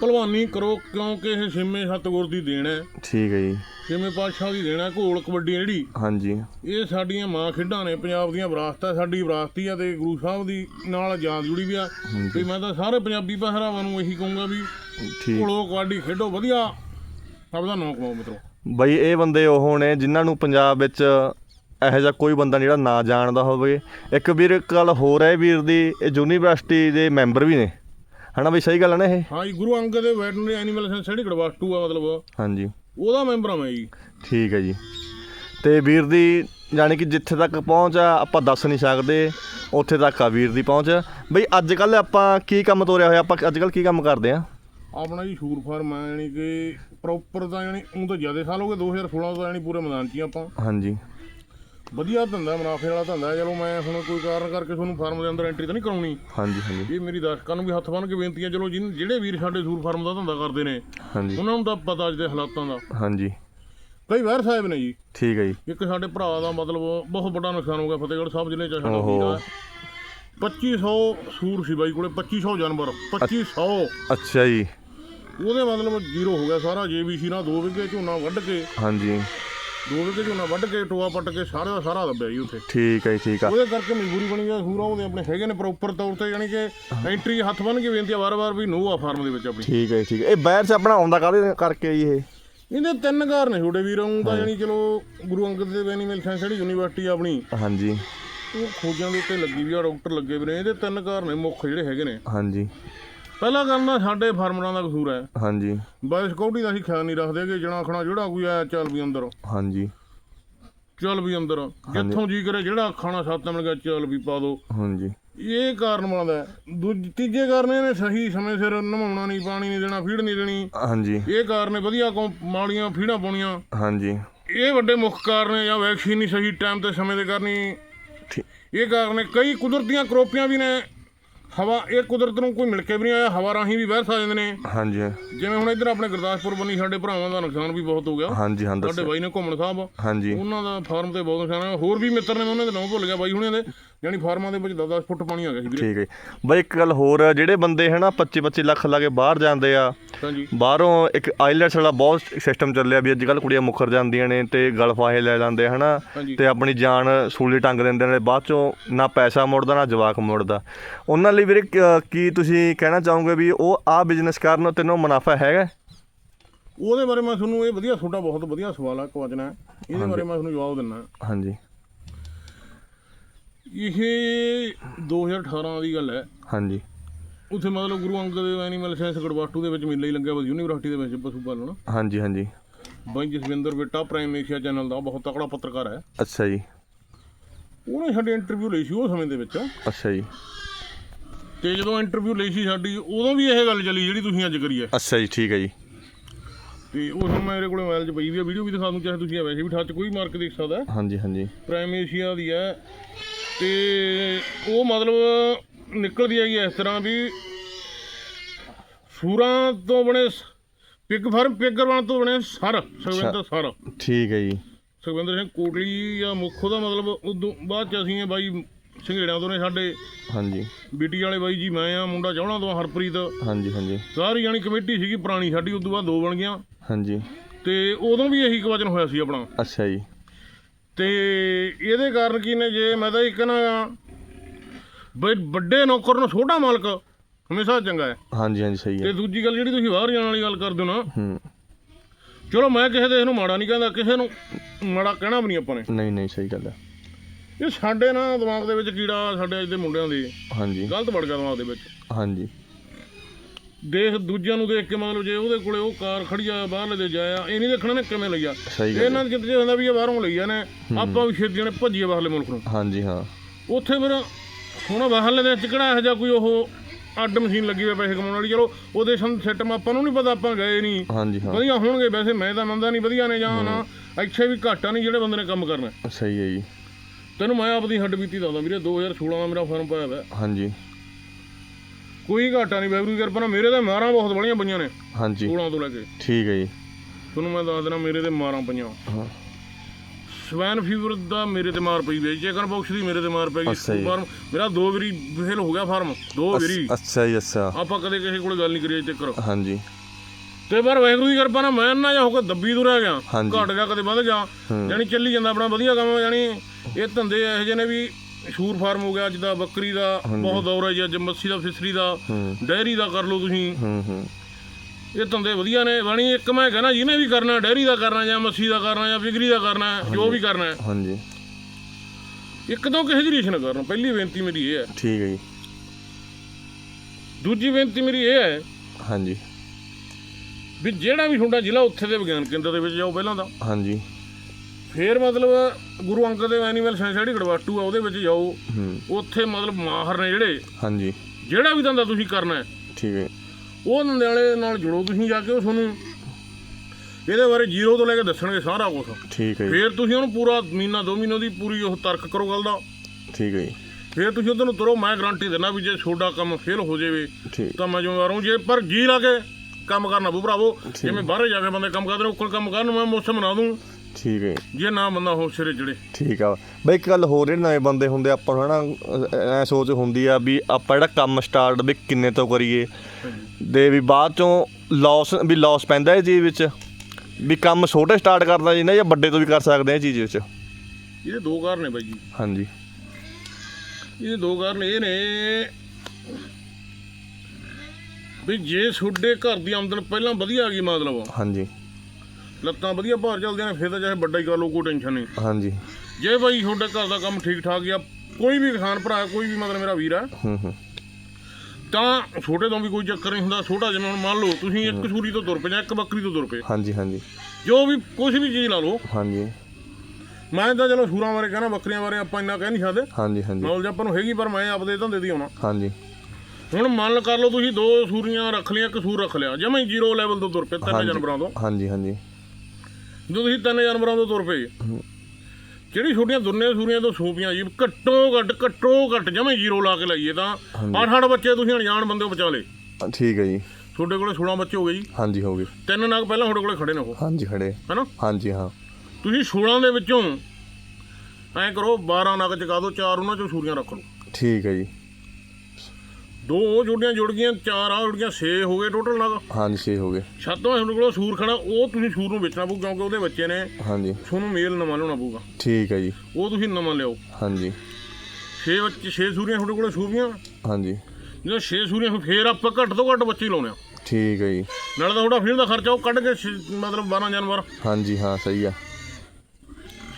ਭਲਵਾਨੀ ਕਰੋ ਕਿਉਂਕਿ ਇਹ ਛੇਵੇਂ ਸਤਗੁਰ ਦੀ ਦੇਣ ਹੈ। ਠੀਕ ਹੈ ਜੀ। ਛੇਵੇਂ ਪਾਤਸ਼ਾਹ ਦੀ ਦੇਣ ਘੋਲ ਕਬੱਡੀ ਜਿਹੜੀ। ਹਾਂਜੀ। ਇਹ ਸਾਡੀਆਂ ਮਾਂ ਖੇਡਾਂ ਨੇ ਪੰਜਾਬ ਦੀਆਂ ਵਿਰਾਸਤ ਸਾਡੀ ਵਿਰਾਸਤ ਆ ਤੇ ਗੁਰੂ ਸਾਹਿਬ ਦੀ ਨਾਲ ਯਾਦ ਜੁੜੀ ਵੀ ਆ। ਤੇ ਮੈਂ ਤਾਂ ਸਾਰੇ ਪੰਜਾਬੀ ਪਹਿਰਾਵਾਂ ਨੂੰ ਇਹੀ ਕਹੂੰਗਾ ਵੀ ਠੀਕ। ਘੋਲੋ ਕਬੱਡੀ ਖੇਡੋ ਵਧੀਆ। ਆਪਦਾ ਨਾਂ ਕਮਾਓ ਮਿੱਤਰੋ। ਬਈ ਇਹ ਬੰਦੇ ਉਹ ਨੇ ਜਿਨ੍ਹਾਂ ਨੂੰ ਪੰਜਾਬ ਵਿੱਚ ਇਹੋ ਜਿਹਾ ਕੋਈ ਬੰਦਾ ਜਿਹੜਾ ਨਾ ਜਾਣਦਾ ਹੋਵੇ। ਇੱਕ ਵੀਰ ਇੱਕ ਗੱਲ ਹੋਰ ਹੈ ਵੀਰ ਦੀ ਇਹ ਯੂਨੀਵਰਸਿਟੀ ਦੇ ਮੈਂਬਰ ਵੀ ਨੇ। ਹਨਾ ਬਈ ਸਹੀ ਗੱਲ ਹੈ ਨਾ ਇਹ? ਹਾਂ ਜੀ ਗੁਰੂ ਅੰਗਦ ਦੇ ਵੈਟਰਨਰੀ ਐਨੀਮਲ ਸੈਂਚੁਰੀ ਗੜਵਾਸਟੂ ਆ ਮਤਲਬ। ਹਾਂਜੀ। ਉਹਦਾ ਮੈਂਬਰ ਆ ਮੈਂ ਜੀ। ਠੀਕ ਹੈ ਜੀ। ਤੇ ਵੀਰ ਦੀ ਯਾਨੀ ਕਿ ਜਿੱਥੇ ਤੱਕ ਪਹੁੰਚ ਆ ਆਪਾਂ ਦੱਸ ਨਹੀਂ ਸਕਦੇ ਉੱਥੇ ਤੱਕ ਆ ਵੀਰ ਦੀ ਪਹੁੰਚ। ਬਈ ਅੱਜ ਕੱਲ ਆਪਾਂ ਕੀ ਕੰਮ ਤੋਰਿਆ ਹੋਇਆ? ਆਪਾਂ ਅੱਜ ਕੱਲ ਕੀ ਕੰਮ ਕਰਦੇ ਆ? ਆਪਣਾ ਜੀ ਸ਼ੂਰ ਫਾਰਮ ਆ ਯਾਨੀ ਕਿ ਪ੍ਰੋਪਰ ਤਾਂ ਯਾਨੀ ਉਹ ਤਾਂ ਜ਼ਿਆਦਾ ਸਾਲ ਹੋ ਗਏ 2016 ਤੋਂ ਯਾਨੀ ਪੂਰੇ ਮੈਦਾਨ 'ਚ ਹੀ ਆਪਾਂ। ਹਾਂਜੀ। ਵਧੀਆ ਧੰਦਾ ਮੁਨਾਫੇ ਵਾਲਾ ਧੰਦਾ ਹੈ। ਚਲੋ ਮੈਂ ਹੁਣ ਕੋਈ ਕਾਰਨ ਕਰਕੇ ਤੁਹਾਨੂੰ ਫਾਰਮ ਦੇ ਅੰਦਰ ਐਂਟਰੀ ਤਾਂ ਨਹੀਂ ਕਰਾਉਣੀ। ਹਾਂਜੀ ਹਾਂਜੀ। ਇਹ ਮੇਰੀ ਦਰਸ਼ਕਾਂ ਨੂੰ ਵੀ ਹੱਥ ਬੰਨ੍ਹ ਕੇ ਬੇਨਤੀ ਹੈ ਚਲੋ ਜਿਨ ਜਿਹੜੇ ਵੀਰ ਸਾਡੇ ਸੂਰ ਫਾਰਮ ਦਾ ਧੰਦਾ ਕਰਦੇ ਨੇ ਹਾਂਜੀ। ਉਹਨਾਂ ਨੂੰ ਤਾਂ ਪਤਾ ਅੱਜ ਦੇ ਹਾਲਾਤਾਂ ਦਾ। ਹਾਂਜੀ। ਕਈ ਵਾਰ ਸਾਹਿਬ ਨੇ ਜੀ। ਠੀਕ ਹੈ ਜੀ। ਇੱਕ ਸਾਡੇ ਭਰਾ ਦਾ ਮਤਲਬ ਬਹੁਤ ਵੱਡਾ ਨੁਕਸਾਨ ਹੋ ਗਿਆ ਫਤਿਹਗੜ੍ਹ ਸਾਹਿਬ ਜ਼ਿਲ੍ਹੇ ਚ ਸਾਡਾ ਓਹੋ। ਵੀਰ ਆ 2500 ਸੂਰ ਸੀ ਬਾਈ ਕੋਲੇ 2500 ਜਾਨਵਰ 2500 ਅੱਛਾ ਜੀ। ਉਹਦੇ ਮਤਲਬ ਜ਼ੀਰੋ ਹੋ ਗਿਆ ਸਾਰਾ ਜੇਬੀਸੀ ਨਾਲ ਦੋ ਵਿਗੇ ਝੋਨਾ ਵੱਢ ਕੇ। ਹਾਂਜੀ। ਦੋ ਵਿਗੇ ਝੋਨਾ ਵੱਢ ਕੇ ਟੋਆ ਪੱਟ ਕੇ ਸਾਰੇ ਦਾ ਸਾਰਾ ਦੱਬਿਆ ਜੀ ਉੱਥੇ। ਠੀਕ ਹੈ ਜੀ ਠੀਕ ਆ। ਉਹਦੇ ਕਰਕੇ ਮਜਬੂਰੀ ਬਣੀ ਆ ਸੂਰਾ ਉਹਦੇ ਆਪਣੇ ਹੈਗੇ ਨੇ ਪ੍ਰੋਪਰ ਤੌਰ ਤੇ ਯਾਨੀ ਕਿ ਐਂਟਰੀ ਹੱਥ ਬੰਨ ਕੇ ਬੇਨਤੀ ਆ ਵਾਰ-ਵਾਰ ਵੀ ਨੋ ਆ ਫਾਰਮ ਦੇ ਵਿੱਚ ਆਪਣੀ। ਠੀਕ ਹੈ ਜੀ, ਠੀਕ ਹੈ ਇਹ ਬਾਹਰ ਸੇ ਆਪਣਾ ਆਉਂਦਾ ਕਾਹਦੇ ਕਰਕੇ ਜੀ ਇਹ? ਇਹਦੇ ਤਿੰਨ ਘਰ ਨੇ ਛੋਟੇ ਵੀਰਾਂ ਨੂੰ ਤਾਂ ਯਾਨੀ ਚਲੋ ਗੁਰੂ ਅੰਗਦ ਦੇਵ ਐਨੀਮਲ ਜਿਹੜੀ ਯੂਨੀਵਰਸਿਟੀ ਆਪਣੀ। ਹਾਂਜੀ। ਉਹ ਖੋਜਾਂ ਦੇ ਉੱਤੇ ਲੱਗੀ ਵੀ ਆ ਡਾਕਟਰ ਲੱਗੇ ਵੀ ਨੇ। ਇਹਦੇ ਤਿੰਨ ਘਰ ਨੇ ਮੁੱਖ ਜਿਹੜੇ ਹੈਗੇ ਨੇ। ਹਾਂਜੀ। ਪਹਿਲਾ ਗੱਲ ਤਾਂ ਸਾਡੇ ਫਾਰਮਰਾਂ ਦਾ ਕਸੂਰ ਹੈ। ਹਾਂਜੀ। ਬਾਇਸ ਸਿਕਿਉਰਿਟੀ ਦਾ ਅਸੀਂ ਖਿਆਲ ਨਹੀਂ ਰੱਖਦੇ ਕਿ ਜਣਾ ਖਣਾ ਜਿਹੜਾ ਕੋਈ ਆਇਆ ਚੱਲ ਵੀ ਅੰਦਰ। ਹਾਂਜੀ। ਚੱਲ ਵੀ ਅੰਦਰ। ਜਿੱਥੋਂ ਜੀ ਕਰੇ ਜਿਹੜਾ ਖਾਣਾ ਸੱਤ ਮਿਲ ਗਿਆ ਚੱਲ ਵੀ ਪਾ ਦੋ। ਹਾਂਜੀ। ਇਹ ਕਾਰਨ ਬਣਦਾ ਹੈ। ਦੂਜ ਤੀਜੇ ਕਾਰਨ ਇਹਨੇ ਸਹੀ ਸਮੇਂ ਸਿਰ ਨਮਾਉਣਾ ਨਹੀਂ ਪਾਣੀ ਨਹੀਂ ਦੇਣਾ ਫੀਡ ਨਹੀਂ ਦੇਣੀ। ਹਾਂਜੀ। ਇਹ ਕਾਰਨ ਨੇ ਵਧੀਆ ਕੌਂ ਮਾੜੀਆਂ ਫੀਡਾਂ ਪਾਉਣੀਆਂ। ਹਾਂਜੀ। ਇਹ ਵੱਡੇ ਮੁੱਖ ਕਾਰਨ ਨੇ ਜਾਂ ਵੈਕਸੀਨ ਨਹੀਂ ਸਹੀ ਟਾਈਮ ਤੇ ਸਮੇਂ ਤੇ ਕਰਨੀ। ਇਹ ਕਾਰਨ ਨੇ ਕਈ ਕੁਦਰਤੀਆਂ ਕਰੋਪੀਆਂ ਵੀ ਨੇ। ਹਵਾ ਇਹ ਕੁਦਰਤ ਨੂੰ ਕੋਈ ਮਿਲ ਕੇ ਵੀ ਨਹੀਂ ਆਇਆ ਹਵਾ ਰਾਹੀਂ ਵੀ ਵਹਿਸ ਆ ਜਾਂਦੇ ਨੇ। ਹਾਂਜੀ। ਜਿਵੇਂ ਹੁਣ ਇੱਧਰ ਆਪਣੇ ਗੁਰਦਾਸਪੁਰ ਬੰਨੀ ਸਾਡੇ ਭਰਾਵਾਂ ਦਾ ਨੁਕਸਾਨ ਵੀ ਬਹੁਤ ਹੋ ਗਿਆ। ਹਾਂਜੀ ਹਾਂ ਸਾਡੇ ਬਾਈ ਨੇ ਘੁੰਮਣ ਸਾਹਿਬ। ਹਾਂਜੀ। ਉਹਨਾਂ ਦਾ ਫਾਰਮ ਤੇ ਬਹੁਤ ਨੁਕਸਾਨ ਹੈ ਹੋਰ ਵੀ ਮਿੱਤਰ ਨੇ ਮੈਂ ਉਹਨਾਂ ਦੇ ਨਾਮ ਭੁੱਲ ਗਿਆ ਬਾਈ ਹੁਣਿਆਂ ਦੇ। ਯਾਨੀ ਫਾਰਮਾਂ ਦੇ ਵਿੱਚ 10-10 ਫੁੱਟ ਪਾਣੀ ਆ ਗਿਆ ਸੀ ਵੀਰੇ। ਠੀਕ ਹੈ। ਬਈ ਇੱਕ ਗੱਲ ਹੋਰ ਆ, ਜਿਹੜੇ ਬੰਦੇ ਹਨਾ 25 25 ਲੱਖ ਲਾ ਕੇ ਬਾਹਰ ਜਾਂਦੇ ਆ ਹਾਂਜੀ। ਬਾਹਰੋਂ ਇੱਕ ਆਈਲੈਟਸ ਵਾਲਾ ਬਹੁਤ ਸਿਸਟਮ ਚੱਲਿਆ ਵੀ ਅੱਜ ਕੱਲ ਕੁੜੀਆਂ ਮੁੱਖਰ ਜਾਂਦੀਆਂ ਨੇ ਤੇ ਗਲਫਾਹੇ ਲੈ ਲੈਂਦੇ ਹਨਾ। ਤੇ ਆਪਣੀ ਜਾਨ ਸੂਲੀ ਟੰਗ ਦਿੰਦੇ ਨੇ ਬਾਅਦ ਚੋਂ ਨਾ ਪੈਸਾ ਮੁੜਦਾ ਨਾ ਜਵਾਕ ਮੁੜਦਾ। ਉਹਨਾਂ ਲਈ ਵੀਰੇ ਕ- ਤੁਸੀਂ ਕਹਿਣਾ ਚਾਹੋਗੇ ਵੀ ਉਹ ਆ ਬਿਜ਼ਨਸ ਕਰਨ ਤੈਨੂੰ ਮੁਨਾਫਾ ਹੈਗਾ? ਉਹਦੇ ਬਾਰੇ ਮੈਂ ਤੁਹਾਨੂੰ ਇਹ ਵਧੀਆ ਤੁਹਾਡਾ ਬਹੁਤ ਵਧੀਆ ਸਵਾਲ ਹੈ ਕੁਐਸਚਨ ਹੈ ਇਹਦੇ ਬਾਰੇ ਮੈਂ ਤੁਹਾਨੂੰ ਜਵਾਬ ਦਿੰਨਾ ਹਾਂਜੀ। ਇਹ 2018 ਦੀ ਗੱਲ ਹੈ। ਹਾਂਜੀ। ਉੱਥੇ ਮਤਲਬ ਗੁਰੂ ਅੰਗਦ ਦੇਵ ਐਨੀਮਲ ਸਾਇੰਸ ਗੜਵਾਟੂ ਦੇ ਵਿੱਚ ਮੇਲਾ ਹੀ ਲੱਗਿਆ ਵਾ ਯੂਨੀਵਰਸਿਟੀ ਦੇ ਵਿੱਚ ਪਸ਼ੂ ਪਾਲਣ ਹਾਂਜੀ ਹਾਂਜੀ। ਬਾਈ ਜਸਵਿੰਦਰ ਬੇਟਾ ਪ੍ਰਾਈਮ ਏਸ਼ੀਆ ਚੈਨਲ ਦਾ ਬਹੁਤ ਤਕੜਾ ਪੱਤਰਕਾਰ ਹੈ। ਅੱਛਾ ਜੀ। ਉਹਨੇ ਸਾਡੀ ਇੰਟਰਵਿਊ ਲਈ ਸੀ ਉਹ ਸਮੇਂ ਦੇ ਵਿੱਚ। ਅੱਛਾ ਜੀ। ਤੇ ਜਦੋਂ ਇੰਟਰਵਿਊ ਲਈ ਸੀ ਸਾਡੀ ਉਦੋਂ ਵੀ ਇਹ ਗੱਲ ਚੱਲੀ ਜਿਹੜੀ ਤੁਸੀਂ ਅੱਜ ਕਰੀ ਹੈ। ਅੱਛਾ ਜੀ ਠੀਕ ਹੈ ਜੀ। ਤੇ ਉਹ ਹੁਣ ਮੇਰੇ ਕੋਲੇ ਮੋਬਾਈਲ 'ਚ ਪਈ ਵੀ ਆ ਵੀਡੀਓ ਵੀ ਦਿਖਾ ਦੂੰ ਚਾਹੇ ਤੁਸੀਂ ਵੈਸੇ ਵੀ ਠੱਚ ਕੋਈ ਮਾਰਕ ਦੇਖ ਸਕਦਾ। ਹਾਂਜੀ ਹਾਂਜੀ। ਪ੍ਰਾਈਮ ਏਸ਼ੀਆ ਦੀ ਹੈ। ਤੇ ਉਹ ਮਤਲਬ ਨਿਕਲਦੀ ਹੈਗੀ ਇਸ ਤਰ੍ਹਾਂ ਵੀ ਸੂਰਾਂ ਤੋਂ ਬਣੇ ਪਿੱਗ ਫਾਰਮ ਪਿੱਗਰਵਾਨ ਤੋਂ ਬਣੇ ਸਰ ਸੁਖਵਿੰਦਰ ਸਰ। ਠੀਕ ਹੈ ਜੀ। ਸੁਖਵਿੰਦਰ ਸਿੰਘ ਕੋਟਲੀ ਜਾਂ ਮੁੱਖ ਉਹਦਾ ਮਤਲਬ ਉਦੋਂ ਬਾਅਦ ਚ ਅਸੀਂ ਇਹ ਬਾਈ ਸੰਘੇੜਿਆਂ ਤੋਂ ਨੇ ਸਾਡੇ। ਹਾਂਜੀ। ਬੀਟੀ ਵਾਲੇ ਬਾਈ ਜੀ ਮੈਂ ਆ ਮੁੰਡਾ ਚਾਹਣਾ ਤੋਂ ਹਰਪ੍ਰੀਤ। ਹਾਂਜੀ ਹਾਂਜੀ। ਸਾਰੀ ਜਾਣੀ ਕਮੇਟੀ ਸੀਗੀ ਪੁਰਾਣੀ ਸਾਡੀ ਉਦੋਂ ਬਾਅਦ ਦੋ ਬਣ ਗਈਆਂ। ਹਾਂਜੀ। ਤੇ ਉਦੋਂ ਵੀ ਇਹੀ ਕਵਚਨ ਹੋਇਆ ਸੀ ਆਪਣਾ। ਅੱਛਾ ਜੀ। ਤੇ ਇਹਦੇ ਕਾਰਨ ਕੀ ਨੇ ਜੇ ਮੈਂ ਤਾਂ ਇਹ ਕਹਿਣਾ ਬਈ ਵੱਡੇ ਨੌਕਰ ਨੂੰ ਛੋਟਾ ਮਾਲਕ ਹਮੇਸ਼ਾ ਚੰਗਾ ਹੈ। ਹਾਂਜੀ ਹਾਂਜੀ ਸਹੀ ਹੈ। ਤੇ ਦੂਜੀ ਗੱਲ ਜਿਹੜੀ ਤੁਸੀਂ ਬਾਹਰ ਜਾਣ ਵਾਲੀ ਗੱਲ ਕਰਦੇ ਹੋ ਨਾ ਹੂੰ। ਚਲੋ ਮੈਂ ਕਿਸੇ ਦੇ ਇਹਨੂੰ ਮਾੜਾ ਨਹੀਂ ਕਹਿੰਦਾ ਕਿਸੇ ਨੂੰ ਮਾੜਾ ਕਹਿਣਾ ਵੀ ਨਹੀਂ ਆਪਾਂ ਨੇ। ਨਹੀਂ ਨਹੀਂ ਸਹੀ ਗੱਲ ਹੈ। ਇਹ ਸਾਡੇ ਨਾ ਦਿਮਾਗ ਦੇ ਵਿੱਚ ਕੀੜਾ ਸਾਡੇ ਅੱਜ ਦੇ ਮੁੰਡਿਆਂ ਦੇ ਹਾਂਜੀ। ਗਲਤ ਵੜ ਗਿਆ ਦਿਮਾਗ ਦੇ ਵਿੱਚ। ਹਾਂਜੀ। ਦੇਖ ਦੂਜਿਆਂ ਨੂੰ ਦੇਖ ਕੇ ਮਤਲਬ ਜੇ ਉਹਦੇ ਕੋਲੇ ਉਹ ਕਾਰ ਖੜੀ ਆ ਬਾਹਰਲੇ ਦੇ ਜਾਇਆ ਇਹ ਨਹੀਂ ਦੇਖਣਾ ਨੇ ਕਿਵੇਂ ਲਈਆ ਸਹੀ ਗੱਲ ਇਹਨਾਂ ਦੇ ਜਿੱਦ ਹੁੰਦਾ ਵੀ ਇਹ ਬਾਹਰੋਂ ਲਈਆ ਨੇ ਆਪਾਂ ਵੀ ਛੇਤੀ ਨੇ ਭੱਜੀਏ ਬਾਹਰਲੇ ਮੁਲਕ ਨੂੰ। ਹਾਂਜੀ ਹਾਂ। ਉੱਥੇ ਫਿਰ ਹੁਣ ਬਾਹਰਲੇ ਦੇ ਵਿੱਚ ਕਿਹੜਾ ਇਹੋ ਜਿਹਾ ਕੋਈ ਉਹ ਅੱਡ ਮਸ਼ੀਨ ਲੱਗੀ ਹੋਈ ਪੈਸੇ ਕਮਾਉਣ ਵਾਲੀ? ਚਲੋ ਉਹਦੇ ਸਿਸਟਮ ਆਪਾਂ ਨੂੰ ਨਹੀਂ ਪਤਾ ਆਪਾਂ ਗਏ ਨਹੀਂ ਹਾਂਜੀ ਹਾਂ। ਵਧੀਆ ਹੋਣਗੇ ਵੈਸੇ ਮੈਂ ਤਾਂ ਮੰਨਦਾ ਨਹੀਂ ਵਧੀਆ ਨੇ ਜਾਂ ਨਾ। ਇੱਥੇ ਵੀ ਘਾਟਾ ਨਹੀਂ ਜਿਹੜੇ ਬੰਦੇ ਨੇ ਕੰਮ ਕਰਨਾ। ਸਹੀ ਹੈ ਜੀ। ਤੈਨੂੰ ਮੈਂ ਆਪਦੀ ਹੱਡ ਬੀਤੀ ਦੱਸਦਾ ਵੀਰੇ 2016 ਦਾ ਮੇਰਾ ਫਾਰਮ ਪਾਇਆ ਹੋਇਆ। ਹਾਂਜੀ। ਕੋਈ ਘਾਟਾ ਨਹੀਂ ਵੈਗਰੂ ਕਿਰਪਾ ਨਾਲ ਮੇਰੇ ਤਾਂ ਮਾਰਾਂ ਬਹੁਤ ਬੜੀਆਂ ਪਈਆਂ ਨੇ। ਹਾਂਜੀ। 16 ਤੋਂ ਲੈ ਕੇ। ਠੀਕ ਹੈ ਜੀ। ਤੁਹਾਨੂੰ ਮੈਂ ਦੱਸ ਦੇਣਾ ਮੇਰੇ ਤੇ ਮਾਰਾਂ ਪਈਆਂ। ਹਾਂ। ਸਵੈਨ ਫੀਵਰ ਦਾ ਮੇਰੇ ਤੇ ਮਾਰ ਪਈ ਵੇ ਚਿਕਨ ਬਾਕਸ ਦੀ ਮੇਰੇ ਤੇ ਮਾਰ ਪਈ। ਫਾਰਮ ਮੇਰਾ ਦੋ ਵਾਰੀ ਫੇਲ ਹੋ ਗਿਆ ਫਾਰਮ। ਦੋ ਵਾਰੀ। ਅੱਛਾ ਜੀ ਅੱਛਾ। ਆਪਾਂ ਕਦੇ ਕਿਸੇ ਕੋਲ ਗੱਲ ਨਹੀਂ ਕਰੀ ਅਜੇ ਤੱਕ ਹਾਂਜੀ। ਤੇ ਪਰ ਵੈਗਰੂ ਦੀ ਕਿਰਪਾ ਨਾਲ ਮੈਂ ਨਾ ਜਾ ਹੋ ਕੇ ਦੱਬੀ ਤੁਰਿਆ ਗਿਆ। ਘਟ ਗਿਆ ਕਦੇ ਵੱਧ ਗਿਆ। ਜਾਨੀ ਚੱਲੀ ਜਾਂਦਾ ਆਪਣਾ ਵਧੀਆ ਕੰਮ ਜਾਨੀ ਇਹ ਧੰਦੇ ਇਹੋ ਜਿਹੇ ਨੇ ਵੀ ਸ਼ੂਰ ਫਾਰਮ ਹੋ ਗਿਆ ਅੱਜ ਦਾ ਬੱਕਰੀ ਦਾ ਬਹੁਤ ਦੌਰ ਹੈ ਜੀ ਅੱਜ ਮੱਛੀ ਦਾ ਫਿਸ਼ਰੀ ਦਾ ਡੈਰੀ ਦਾ ਕਰ ਲਓ ਤੁਸੀਂ। ਹੂੰ ਹੂੰ। ਇਹ ਧੰਦੇ ਵਧੀਆ ਨੇ ਬਾਣੀ ਇੱਕ ਮੈਂ ਕਹਿੰਦਾ ਜਿਹਨੇ ਵੀ ਕਰਨਾ ਡੈਰੀ ਦਾ ਕਰਨਾ ਜਾਂ ਮੱਛੀ ਦਾ ਕਰਨਾ ਜਾਂ ਫਿਗਰੀ ਦਾ ਕਰਨਾ ਜੋ ਵੀ ਕਰਨਾ ਹੈ, ਹਾਂਜੀ। ਇੱਕ ਤੋਂ ਕਿਸੇ ਦੀ ਰੀਸ ਨਾ ਕਰਨ ਪਹਿਲੀ ਬੇਨਤੀ ਮੇਰੀ ਇਹ ਹੈ। ਠੀਕ ਹੈ ਜੀ। ਦੂਜੀ ਬੇਨਤੀ ਮੇਰੀ ਇਹ ਹੈ ਹਾਂਜੀ। ਵੀ ਜਿਹੜਾ ਵੀ ਤੁਹਾਡਾ ਜ਼ਿਲ੍ਹਾ ਉੱਥੇ ਦੇ ਵਿਗਿਆਨ ਕੇਂਦਰ ਦੇ ਵਿੱਚ ਜਾਓ ਪਹਿਲਾਂ ਤਾਂ। ਹਾਂਜੀ। ਫੇਰ ਮਤਲਬ ਗੁਰੂ ਅੰਗਦ ਦੇਵ ਐਨੀਮਲ ਸਾਇੰਸ ਜਿਹੜੀ ਗੜਵਾਟੂ ਆ ਉਹਦੇ ਵਿੱਚ ਜਾਓ। ਉੱਥੇ ਮਤਲਬ ਮਾਹਰ ਨੇ ਜਿਹੜੇ। ਹਾਂਜੀ। ਜਿਹੜਾ ਵੀ ਧੰਦਾ ਤੁਸੀਂ ਕਰਨਾ ਹੈ। ਠੀਕ ਹੈ। ਉਹ ਧੰਦੇ ਵਾਲੇ ਨਾਲ ਜੁੜੋ ਤੁਸੀਂ ਜਾ ਕੇ ਉਹ ਤੁਹਾਨੂੰ ਇਹਦੇ ਬਾਰੇ ਜ਼ੀਰੋ ਤੋਂ ਲੈ ਕੇ ਦੱਸਣਗੇ ਸਾਰਾ ਕੁਝ ਠੀਕ ਹੈ ਫੇਰ ਤੁਸੀਂ ਉਹਨੂੰ ਪੂਰਾ ਮਹੀਨਾ ਦੋ ਮਹੀਨੇ ਦੀ ਪੂਰੀ ਉਹ ਤਰਕ ਕਰੋ ਗੱਲ ਦਾ। ਠੀਕ ਹੈ ਫੇਰ ਤੁਸੀਂ ਉਹਦੇ ਨੂੰ ਤੁਰੋ ਮੈਂ ਗਾਰੰਟੀ ਦਿੰਦਾ ਵੀ ਜੇ ਤੁਹਾਡਾ ਕੰਮ ਫੇਲ ਹੋ ਜਾਵੇ ਤਾਂ ਮੈਂ ਜ਼ਿੰਮੇਵਾਰ ਹਾਂ। ਜੇ ਪਰ ਜੀ ਲਾ ਕੇ ਕੰਮ ਕਰਨਾ ਬੂ ਭਰਾਵੋ। ਜਿਵੇਂ ਬਾਹਰੇ ਜਾ ਕੇ ਬੰਦੇ ਕੰਮ ਕਰਦੇ ਨੇ ਉੱਕਣ ਕੰਮ ਕਰਨ ਮੈਂ ਮੌਸਮ ਬਣਾ ਦੂੰ। ਠੀਕ ਹੈ। ਜੇ ਨਾ ਬੰਦਾ ਹੋ ਸਿਰੇ ਚੜੇ ਠੀਕ ਆ। ਬਈ ਇੱਕ ਗੱਲ ਹੋਰ ਜਿਹੜੇ ਨਵੇਂ ਬੰਦੇ ਹੁੰਦੇ ਆਪਾਂ ਨੂੰ ਹਨਾ ਐ ਸੋਚ ਹੁੰਦੀ ਆ ਵੀ ਆਪਾਂ ਜਿਹੜਾ ਕੰਮ ਸਟਾਰਟ ਵੀ ਕਿੰਨੇ ਤੋਂ ਕਰੀਏ। ਦੇ ਵੀ ਬਾਅਦ ਚੋਂ ਲਾਸ ਵੀ ਲਾਸ ਪੈਂਦਾ ਇਹ ਚੀਜ਼ ਵਿੱਚ। ਵੀ ਕੰਮ ਛੋਟੇ ਸਟਾਰਟ ਕਰਨਾ ਚਾਹੀਦਾ ਜਾਂ ਵੱਡੇ ਤੋਂ ਵੀ ਕਰ ਸਕਦੇ ਆ ਇਹ ਚੀਜ਼ ਵਿੱਚ। ਇਹਦੇ ਦੋ ਕਾਰਨ ਨੇ ਬਾਈ ਜੀ। ਹਾਂਜੀ। ਇਹਦੇ ਦੋ ਕਾਰਨ ਇਹ ਨੇ ਵੀ ਜੇ ਤੁਹਾਡੇ ਘਰ ਦੀ ਆਮਦਨ ਪਹਿਲਾਂ ਵਧੀਆ ਆ ਗਈ ਮਤਲਬ। ਹਾਂਜੀ। ਲੱਤਾਂ ਵਧੀਆ ਭਾਰ ਚੱਲਦੀਆਂ ਨੇ ਫਿਰ ਤਾਂ ਚਾਹੇ ਵੱਡਾ ਹੀ ਕਰ ਲਓ ਕੋਈ ਟੈਨਸ਼ਨ ਨਹੀਂ। ਹਾਂਜੀ। ਜੇ ਬਾਈ ਤੁਹਾਡੇ ਘਰ ਦਾ ਕੰਮ ਠੀਕ ਠਾਕ ਗਿਆ ਕੋਈ ਵੀ ਕਿਸਾਨ ਭਰਾ ਕੋਈ ਵੀ ਮਤਲਬ ਮੇਰਾ ਵੀਰ ਆ ਹੂੰ ਹੂੰ। ਤਾਂ ਛੋਟੇ ਤੋਂ ਵੀ ਕੋਈ ਚੱਕਰ ਨਹੀਂ ਹੁੰਦਾ ਛੋਟਾ ਜਿਵੇਂ ਹੁਣ ਮੰਨ ਲਓ ਤੁਸੀਂ ਇੱਕ ਸੂਰੀ ਤੋਂ ਤੁਰ ਪਏ ਜਾਂ ਇੱਕ ਬੱਕਰੀ ਤੋਂ ਤੁਰ ਪਏ। ਹਾਂਜੀ ਹਾਂਜੀ। ਜੋ ਵੀ ਕੁਝ ਵੀ ਚੀਜ਼ ਲਾ ਲਓ। ਹਾਂਜੀ। ਮੈਂ ਤਾਂ ਚਲੋ ਸੂਰਾਂ ਬਾਰੇ ਕਹਿਣਾ ਬੱਕਰੀਆਂ ਬਾਰੇ ਆਪਾਂ ਇੰਨਾ ਕਹਿ ਨਹੀਂ ਸਕਦੇ। ਹਾਂਜੀ ਹਾਂਜੀ। ਨੌਲੇਜ ਆਪਾਂ ਨੂੰ ਹੈਗੀ ਪਰ ਮੈਂ ਆਪਦੇ ਧੰਦੇ ਦੀ ਆਉਣਾ। ਹਾਂਜੀ। ਹੁਣ ਮੰਨ ਕਰ ਲਓ ਤੁਸੀਂ ਦੋ ਸੂਰੀਆਂ ਰੱਖ ਲਈਆਂ ਇੱਕ ਸੂਰ ਰੱਖ ਲਿਆ ਜਮਾਂ ਹੀ ਜ਼ੀਰੋ ਲੈਵਲ ਤੋਂ ਤੁਰ ਪਏ ਤਿੰਨ ਜਾਨਵਰਾਂ ਤੋਂ। ਹਾਂਜੀ ਹਾਂਜੀ। ਜਦੋਂ ਤੁਸੀਂ ਤਿੰਨ ਜਾਨਵਰਾਂ ਤੋਂ ਤੁਰ ਪਏ ਜਿਹੜੀ ਛੋਟੀਆਂ ਦੁੰਨੇ ਸੂਰੀਆਂ ਤੋਂ ਸੂਪੀਆਂ ਜੀ ਘੱਟੋ ਘੱਟ ਘੱਟੋ ਘੱਟ ਜਮਾਂ ਜ਼ੀਰੋ ਲਾ ਕੇ ਲਾਈਏ ਤਾਂ ਅੱਠ ਅੱਠ ਬੱਚੇ ਤੁਸੀਂ ਅਣਜਾਣ ਬੰਦੇ ਬਚਾ ਲਏ। ਠੀਕ ਹੈ ਜੀ। ਤੁਹਾਡੇ ਕੋਲੇ 16 ਬੱਚੇ ਹੋ ਗਏ ਜੀ। ਹਾਂਜੀ ਹੋ ਗਏ। ਤਿੰਨ ਨਾਗ ਪਹਿਲਾਂ ਤੁਹਾਡੇ ਕੋਲੇ ਖੜੇ ਨੇ ਉਹ। ਹਾਂਜੀ ਖੜੇ। ਹੈਨਾ? ਹਾਂਜੀ ਹਾਂ। ਤੁਸੀਂ 16 ਦੇ ਵਿੱਚੋਂ ਐਂ ਕਰੋ 12 ਨਗ ਚਕਾ ਦਿਓ ਚਾਰ ਉਹਨਾਂ ਚੋਂ ਸੂਰੀਆਂ ਰੱਖ ਲਓ। ਠੀਕ ਹੈ ਜੀ। ਦੋ ਉਹ ਜੋੜੀਆਂ ਜੁੜ ਗਈਆਂ ਚਾਰ ਆ ਜੁੜ ਗਈਆਂ 6 ਹੋ ਗਏ ਟੋਟਲ ਨਗ ਹਾਂਜੀ ਛੇ ਹੋ ਗਏ। ਸੱਤਵਾਂ ਤੁਹਾਡੇ ਕੋਲ ਸੂਰ ਖੜਾ ਉਹ ਤੁਸੀਂ ਸੂਰ ਨੂੰ ਵੇਚਣਾ ਪਊ ਕਿਉਂਕਿ ਉਹਦੇ ਬੱਚੇ ਨੇ ਹਾਂਜੀ। ਤੁਹਾਨੂੰ ਮੇਲ ਨਵਾਂ ਲਿਆਉਣਾ ਪਊਗਾ। ਠੀਕ ਹੈ ਜੀ। ਉਹ ਤੁਸੀਂ ਨਵਾਂ ਲਿਆਓ। ਹਾਂਜੀ। 6 ਬੱਚੇ 6 ਸੂਰੀਆਂ ਤੁਹਾਡੇ ਕੋਲ ਸੂਰੀਆਂ? ਹਾਂਜੀ। ਜਦੋਂ 6 ਸੂਰੀਆਂ ਫੇਰ ਆਪਾਂ ਘੱਟ ਤੋਂ ਘੱਟ ਬੱਚੇ ਹੀ ਲਾਉਣੇ ਆ ਠੀਕ ਹੈ ਜੀ। ਨਾਲੇ ਤਾਂ ਤੁਹਾਡਾ ਫੀਡ ਦਾ ਖਰਚਾ ਉਹ ਕੱਢ ਕੇ ਮਤਲਬ 12 ਜਾਨਵਰ। ਹਾਂਜੀ ਹਾਂ ਸਹੀ ਆ।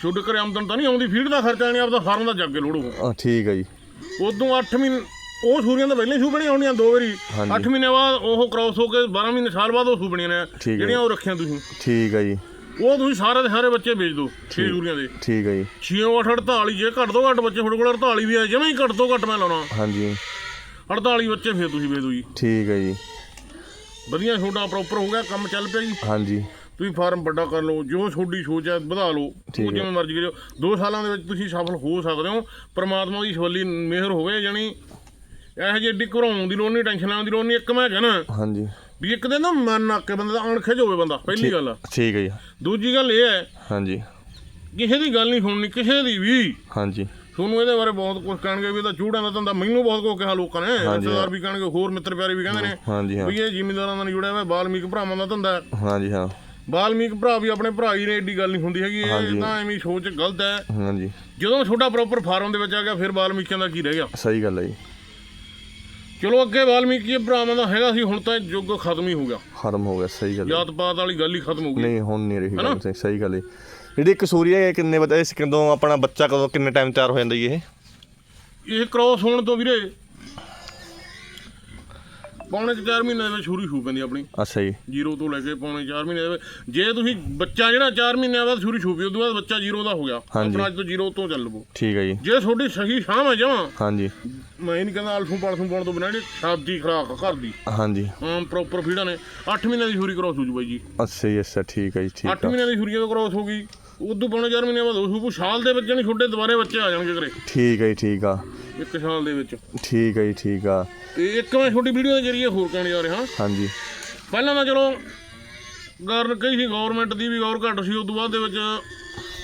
ਛੁੱਡ ਕਰ ਆਮਦਨ ਤਾਂ ਨਹੀਂ ਆਉਂਦੀ ਫੀਡ ਦਾ ਖਰਚਾ ਨਹੀਂ ਆਪਦਾ ਫਾਰਮ ਦਾ ਜੱਗ ਕੇ ਲੋੜੂ ਅ, ਠੀਕ ਹੈ ਜੀ। ਉਦੋਂ 8 ਮਹੀਨੇ ਉਹ ਸੂਰੀਆਂ ਤਾਂ ਪਹਿਲਾਂ ਹੀ ਸੂਬਣੀਆਂ ਹੋਣੀਆਂ ਦੋ ਵਾਰੀ। ਹਾਂਜੀ। 8 ਮਹੀਨੇ ਬਾਅਦ ਉਹ ਕ੍ਰਾਸ ਹੋ ਕੇ 12 ਮਹੀਨੇ ਸਾਲ ਬਾਅਦ ਉਹ ਸੂਬਣੀਆਂ ਨੇ। ਜਿਹੜੀਆਂ ਉਹ ਰੱਖੀਆਂ ਤੁਸੀਂ। ਠੀਕ ਹੈ ਜੀ। ਉਹ ਤੁਸੀਂ ਸਾਰੇ ਦੇ ਸਾਰੇ ਬੱਚੇ ਵੇਚ ਦਿਓ 6 ਸੂਰੀਆਂ ਦੇ। ਠੀਕ ਹੈ ਜੀ। 6 8 48 ਜੇ ਘੱਟ ਤੋਂ ਘੱਟ ਬੱਚੇ ਤੁਹਾਡੇ ਕੋਲ 48 ਵੀ ਆ ਜਿਵੇਂ ਹੀ ਘੱਟ ਤੋਂ ਘੱਟ ਮੈਂ ਲਾਉਣਾ। ਹਾਂਜੀ। 48 ਬੱਚੇ ਫੇਰ ਤੁਸੀਂ ਵੇਚ ਦਿਓ ਜੀ। ਠੀਕ ਹੈ ਜੀ। ਵਧੀਆ ਤੁਹਾਡਾ ਪ੍ਰੋਪਰ ਹੋ ਗਿਆ ਕੰਮ ਚੱਲ ਪਿਆ ਜੀ। ਹਾਂਜੀ। ਤੁਸੀਂ ਫਾਰਮ ਵੱਡਾ ਕਰ ਲਓ ਜੋ ਤੁਹਾਡੀ ਸੋਚ ਹੈ ਵਧਾ ਲਓ। ਉਹ। ਜਿਵੇਂ ਮਰਜ਼ੀ ਕਰਿਓ। ਦੋ ਸਾਲਾਂ ਦੇ ਵਿੱਚ ਤੁਸੀਂ ਸਫਲ ਹੋ ਸਕਦੇ ਹੋ। ਪ੍ਰਮਾਤਮਾ ਦੀ ਛਵੱਲੀ ਮਿਹਰ ਹੋਵੇ ਜਾਨੀ ਇਹੋ ਜਿਹੀ ਏਡੀ ਘਬਰਾਉਣ ਦੀ ਲੋੜ ਨਹੀਂ ਟੈਨਸ਼ਨ ਲੈਣ ਦੀ ਲੋੜ ਨਹੀਂ ਇੱਕ ਮੈਂ ਕਹਿਣਾ ਹਾਂਜੀ। ਵੀ ਇੱਕ ਦਿਨ ਨਾ ਮਨ ਨੱਕ ਕੇ ਬੰਦੇ ਦਾ ਅਣਖਿਜ ਹੋਵੇ ਬੰਦਾ ਪਹਿਲੀ ਗੱਲ ਆ। ਠੀਕ ਹੈ ਜੀ। ਦੂਜੀ ਗੱਲ ਇਹ ਹੈ ਹਾਂਜੀ। ਕਿਸੇ ਦੀ ਗੱਲ ਨਹੀਂ ਸੁਣਨੀ ਕਿਸੇ ਦੀ ਵੀ। ਹਾਂਜੀ। ਤੁਹਾਨੂੰ ਇਹਦੇ ਬਾਰੇ ਬਹੁਤ ਕੁਝ ਕਹਿਣਗੇ ਵੀ ਇਹਦਾ ਚੂੜਾਂ ਦਾ ਧੰਦਾ ਮੈਨੂੰ ਬਹੁਤ ਕੁਝ ਕਿਹਾ ਲੋਕਾਂ ਨੇ ਰਿਸ਼ਤੇਦਾਰ ਵੀ ਕਹਿਣਗੇ ਹੋਰ ਮਿੱਤਰ ਪਿਆਰੇ ਵੀ ਕਹਿੰਦੇ ਨੇ ਹਾਂਜੀ ਹਾਂ। ਵੀ ਇਹ ਜ਼ਿਮੀਂਦਾਰਾਂ ਨਹੀਂ ਜੁੜਿਆ ਹੋਇਆ ਬਾਲਮੀਕ ਭਰਾਵਾਂ ਦਾ ਧੰਦਾ ਹਾਂਜੀ ਹਾਂ। ਬਾਲਮੀਕ ਭਰਾ ਵੀ ਆਪਣੇ ਭਰਾ ਹੀ ਨੇ ਏਡੀ ਗੱਲ ਨਹੀਂ ਹੁੰਦੀ ਹੈਗੀ ਇਹ ਤਾਂ ਐਵੇਂ ਸੋਚ ਗਲਤ ਹੈ। ਹਾਂਜੀ। ਜਦੋਂ ਛੋਟਾ ਪ੍ਰੋਪਰ ਫਾਰਮ ਦੇ ਵਿੱਚ ਆ ਗਿਆ ਫਿਰ ਬਾਲਮੀਕਿਆਂ ਦਾ ਕੀ ਰਹਿ ਗਿਆ? ਸਹੀ ਗੱਲ ਹੈ ਜੀ। ਚਲੋ ਅੱਗੇ ਬਾਲਮੀਕੀ ਭਰਾਵਾਂ ਦਾ ਹੈਗਾ ਸੀ ਹੁਣ ਤਾਂ ਯੁੱਗ ਖਤਮ ਹੀ ਹੋ ਗਿਆ। ਖਤਮ ਹੋ ਗਿਆ ਸਹੀ ਗੱਲ ਹੈ। ਜਾਤ ਪਾਤ ਵਾਲੀ ਗੱਲ ਹੀ ਖਤਮ ਹੋ ਗਈ। ਨਹੀਂ ਹੁਣ ਨਹੀਂ ਰਹੀ ਗੱਲ ਸਹੀ- ਸਹੀ ਗੱਲ ਹੈ। ਜਿਹੜੀ ਕਸੂਰੀ ਹੈ ਕਿੰਨੇ ਬਤਾ ਇਸ ਕਦੋਂ ਆਪਣਾ ਬੱਚਾ ਕਦੋਂ ਕਿੰਨੇ ਟਾਈਮ ਤਿਆਰ ਹੋ ਜਾਂਦਾ ਜੀ ਇਹ? ਇਹ ਕ੍ਰਾਸ ਹੋਣ ਤੋਂ ਵੀਰੇ ਪੌਣੇ 4 ਮਹੀਨੇ ਦੇ ਵਿੱਚ ਸ਼ੁਰੂ ਸ਼ੂ ਪੈਂਦੀ ਆਪਣੀ। ਅੱਛਾ ਜੀ। ਜ਼ੀਰੋ ਤੋਂ ਲੈ ਕੇ ਪੌਣੇ 4 ਮਹੀਨੇ ਦੇ ਵਿੱਚ। ਜੇ ਤੁਸੀਂ ਬੱਚਾ ਜਿਹੜਾ 4 ਮਹੀਨਿਆਂ ਬਾਅਦ ਸ਼ੁਰੂ ਛੂਪੀ ਉਦੋਂ ਬਾਅਦ ਬੱਚਾ ਜ਼ੀਰੋ ਦਾ ਹੋ ਗਿਆ। ਆਪਣਾ ਅੱਜ ਤੋਂ ਜ਼ੀਰੋ ਤੋਂ ਚੱਲ ਪੋ ਠੀਕ ਹੈ ਜੀ। ਜੇ ਤੁਹਾਡੀ ਸਹੀ ਸ਼ਾਮ ਹੈ ਜਮਾਂ ਹਾਂਜੀ। ਮੈਂ ਇਹ ਨਹੀਂ ਕਹਿੰਦਾ ਅਲਫੂ ਪਲਫੂ ਪਾਉਣ ਤੋਂ ਬਿਨਾਂ ਜਿਹੜੀ ਸ਼ਾਦੀ ਖਰਾਕ ਘਰ ਦੀ। ਹਾਂਜੀ। ਆਮ ਪ੍ਰੋਪਰ ਫੀਡਾਂ ਨੇ। 8 ਮਹੀਨਿਆਂ ਦੀ ਸ਼ੂਰੀ ਕ੍ਰਾਸ ਹੋ ਜੂ ਬਾਈ ਜੀ। ਅੱਛਾ ਜੀ ਅੱਛਾ ਠੀਕ ਹੈ ਜੀ 8 ਠੀਕ ਆ। ਮਹੀਨਿਆਂ ਦੀ ਸ਼ੂਰੀ ਜਦੋਂ ਕ੍ਰਾਸ ਹੋ ਗਈ ਉਦੋਂ ਪੌਣੇ 4 ਮਹੀਨਿਆਂ ਬਾਅਦ ਉਹ ਸਾਲ ਦੇ ਵਿੱਚ ਨਹੀਂ ਛੋਟੇ ਦੁਬਾਰੇ ਬੱਚੇ ਆ ਜਾਣਗੇ ਘਰੇ। ਠੀਕ ਹੈ ਜੀ ਠੀਕ ਆ। ਇੱਕ ਸਾਲ ਦੇ ਵਿੱਚ। ਠੀਕ ਹੈ ਜੀ ਠੀਕ ਆ। ਤੇ ਇੱਕ ਮੈਂ ਛੋਟੀ ਵੀਡੀਓ ਦੇ ਜਰੀਏ ਹੋਰ ਕਹਿਣ ਜਾ ਰਿਹਾ। ਹਾਂਜੀ। ਪਹਿਲਾਂ ਤਾਂ ਚਲੋ ਗੌਰ ਕਹੀ ਸੀ ਗਵਰਨਮੈਂਟ ਦੀ ਵੀ ਗੌਰ ਘੱਟ ਸੀ ਉਸ ਤੋਂ ਬਾਅਦ ਦੇ ਵਿੱਚ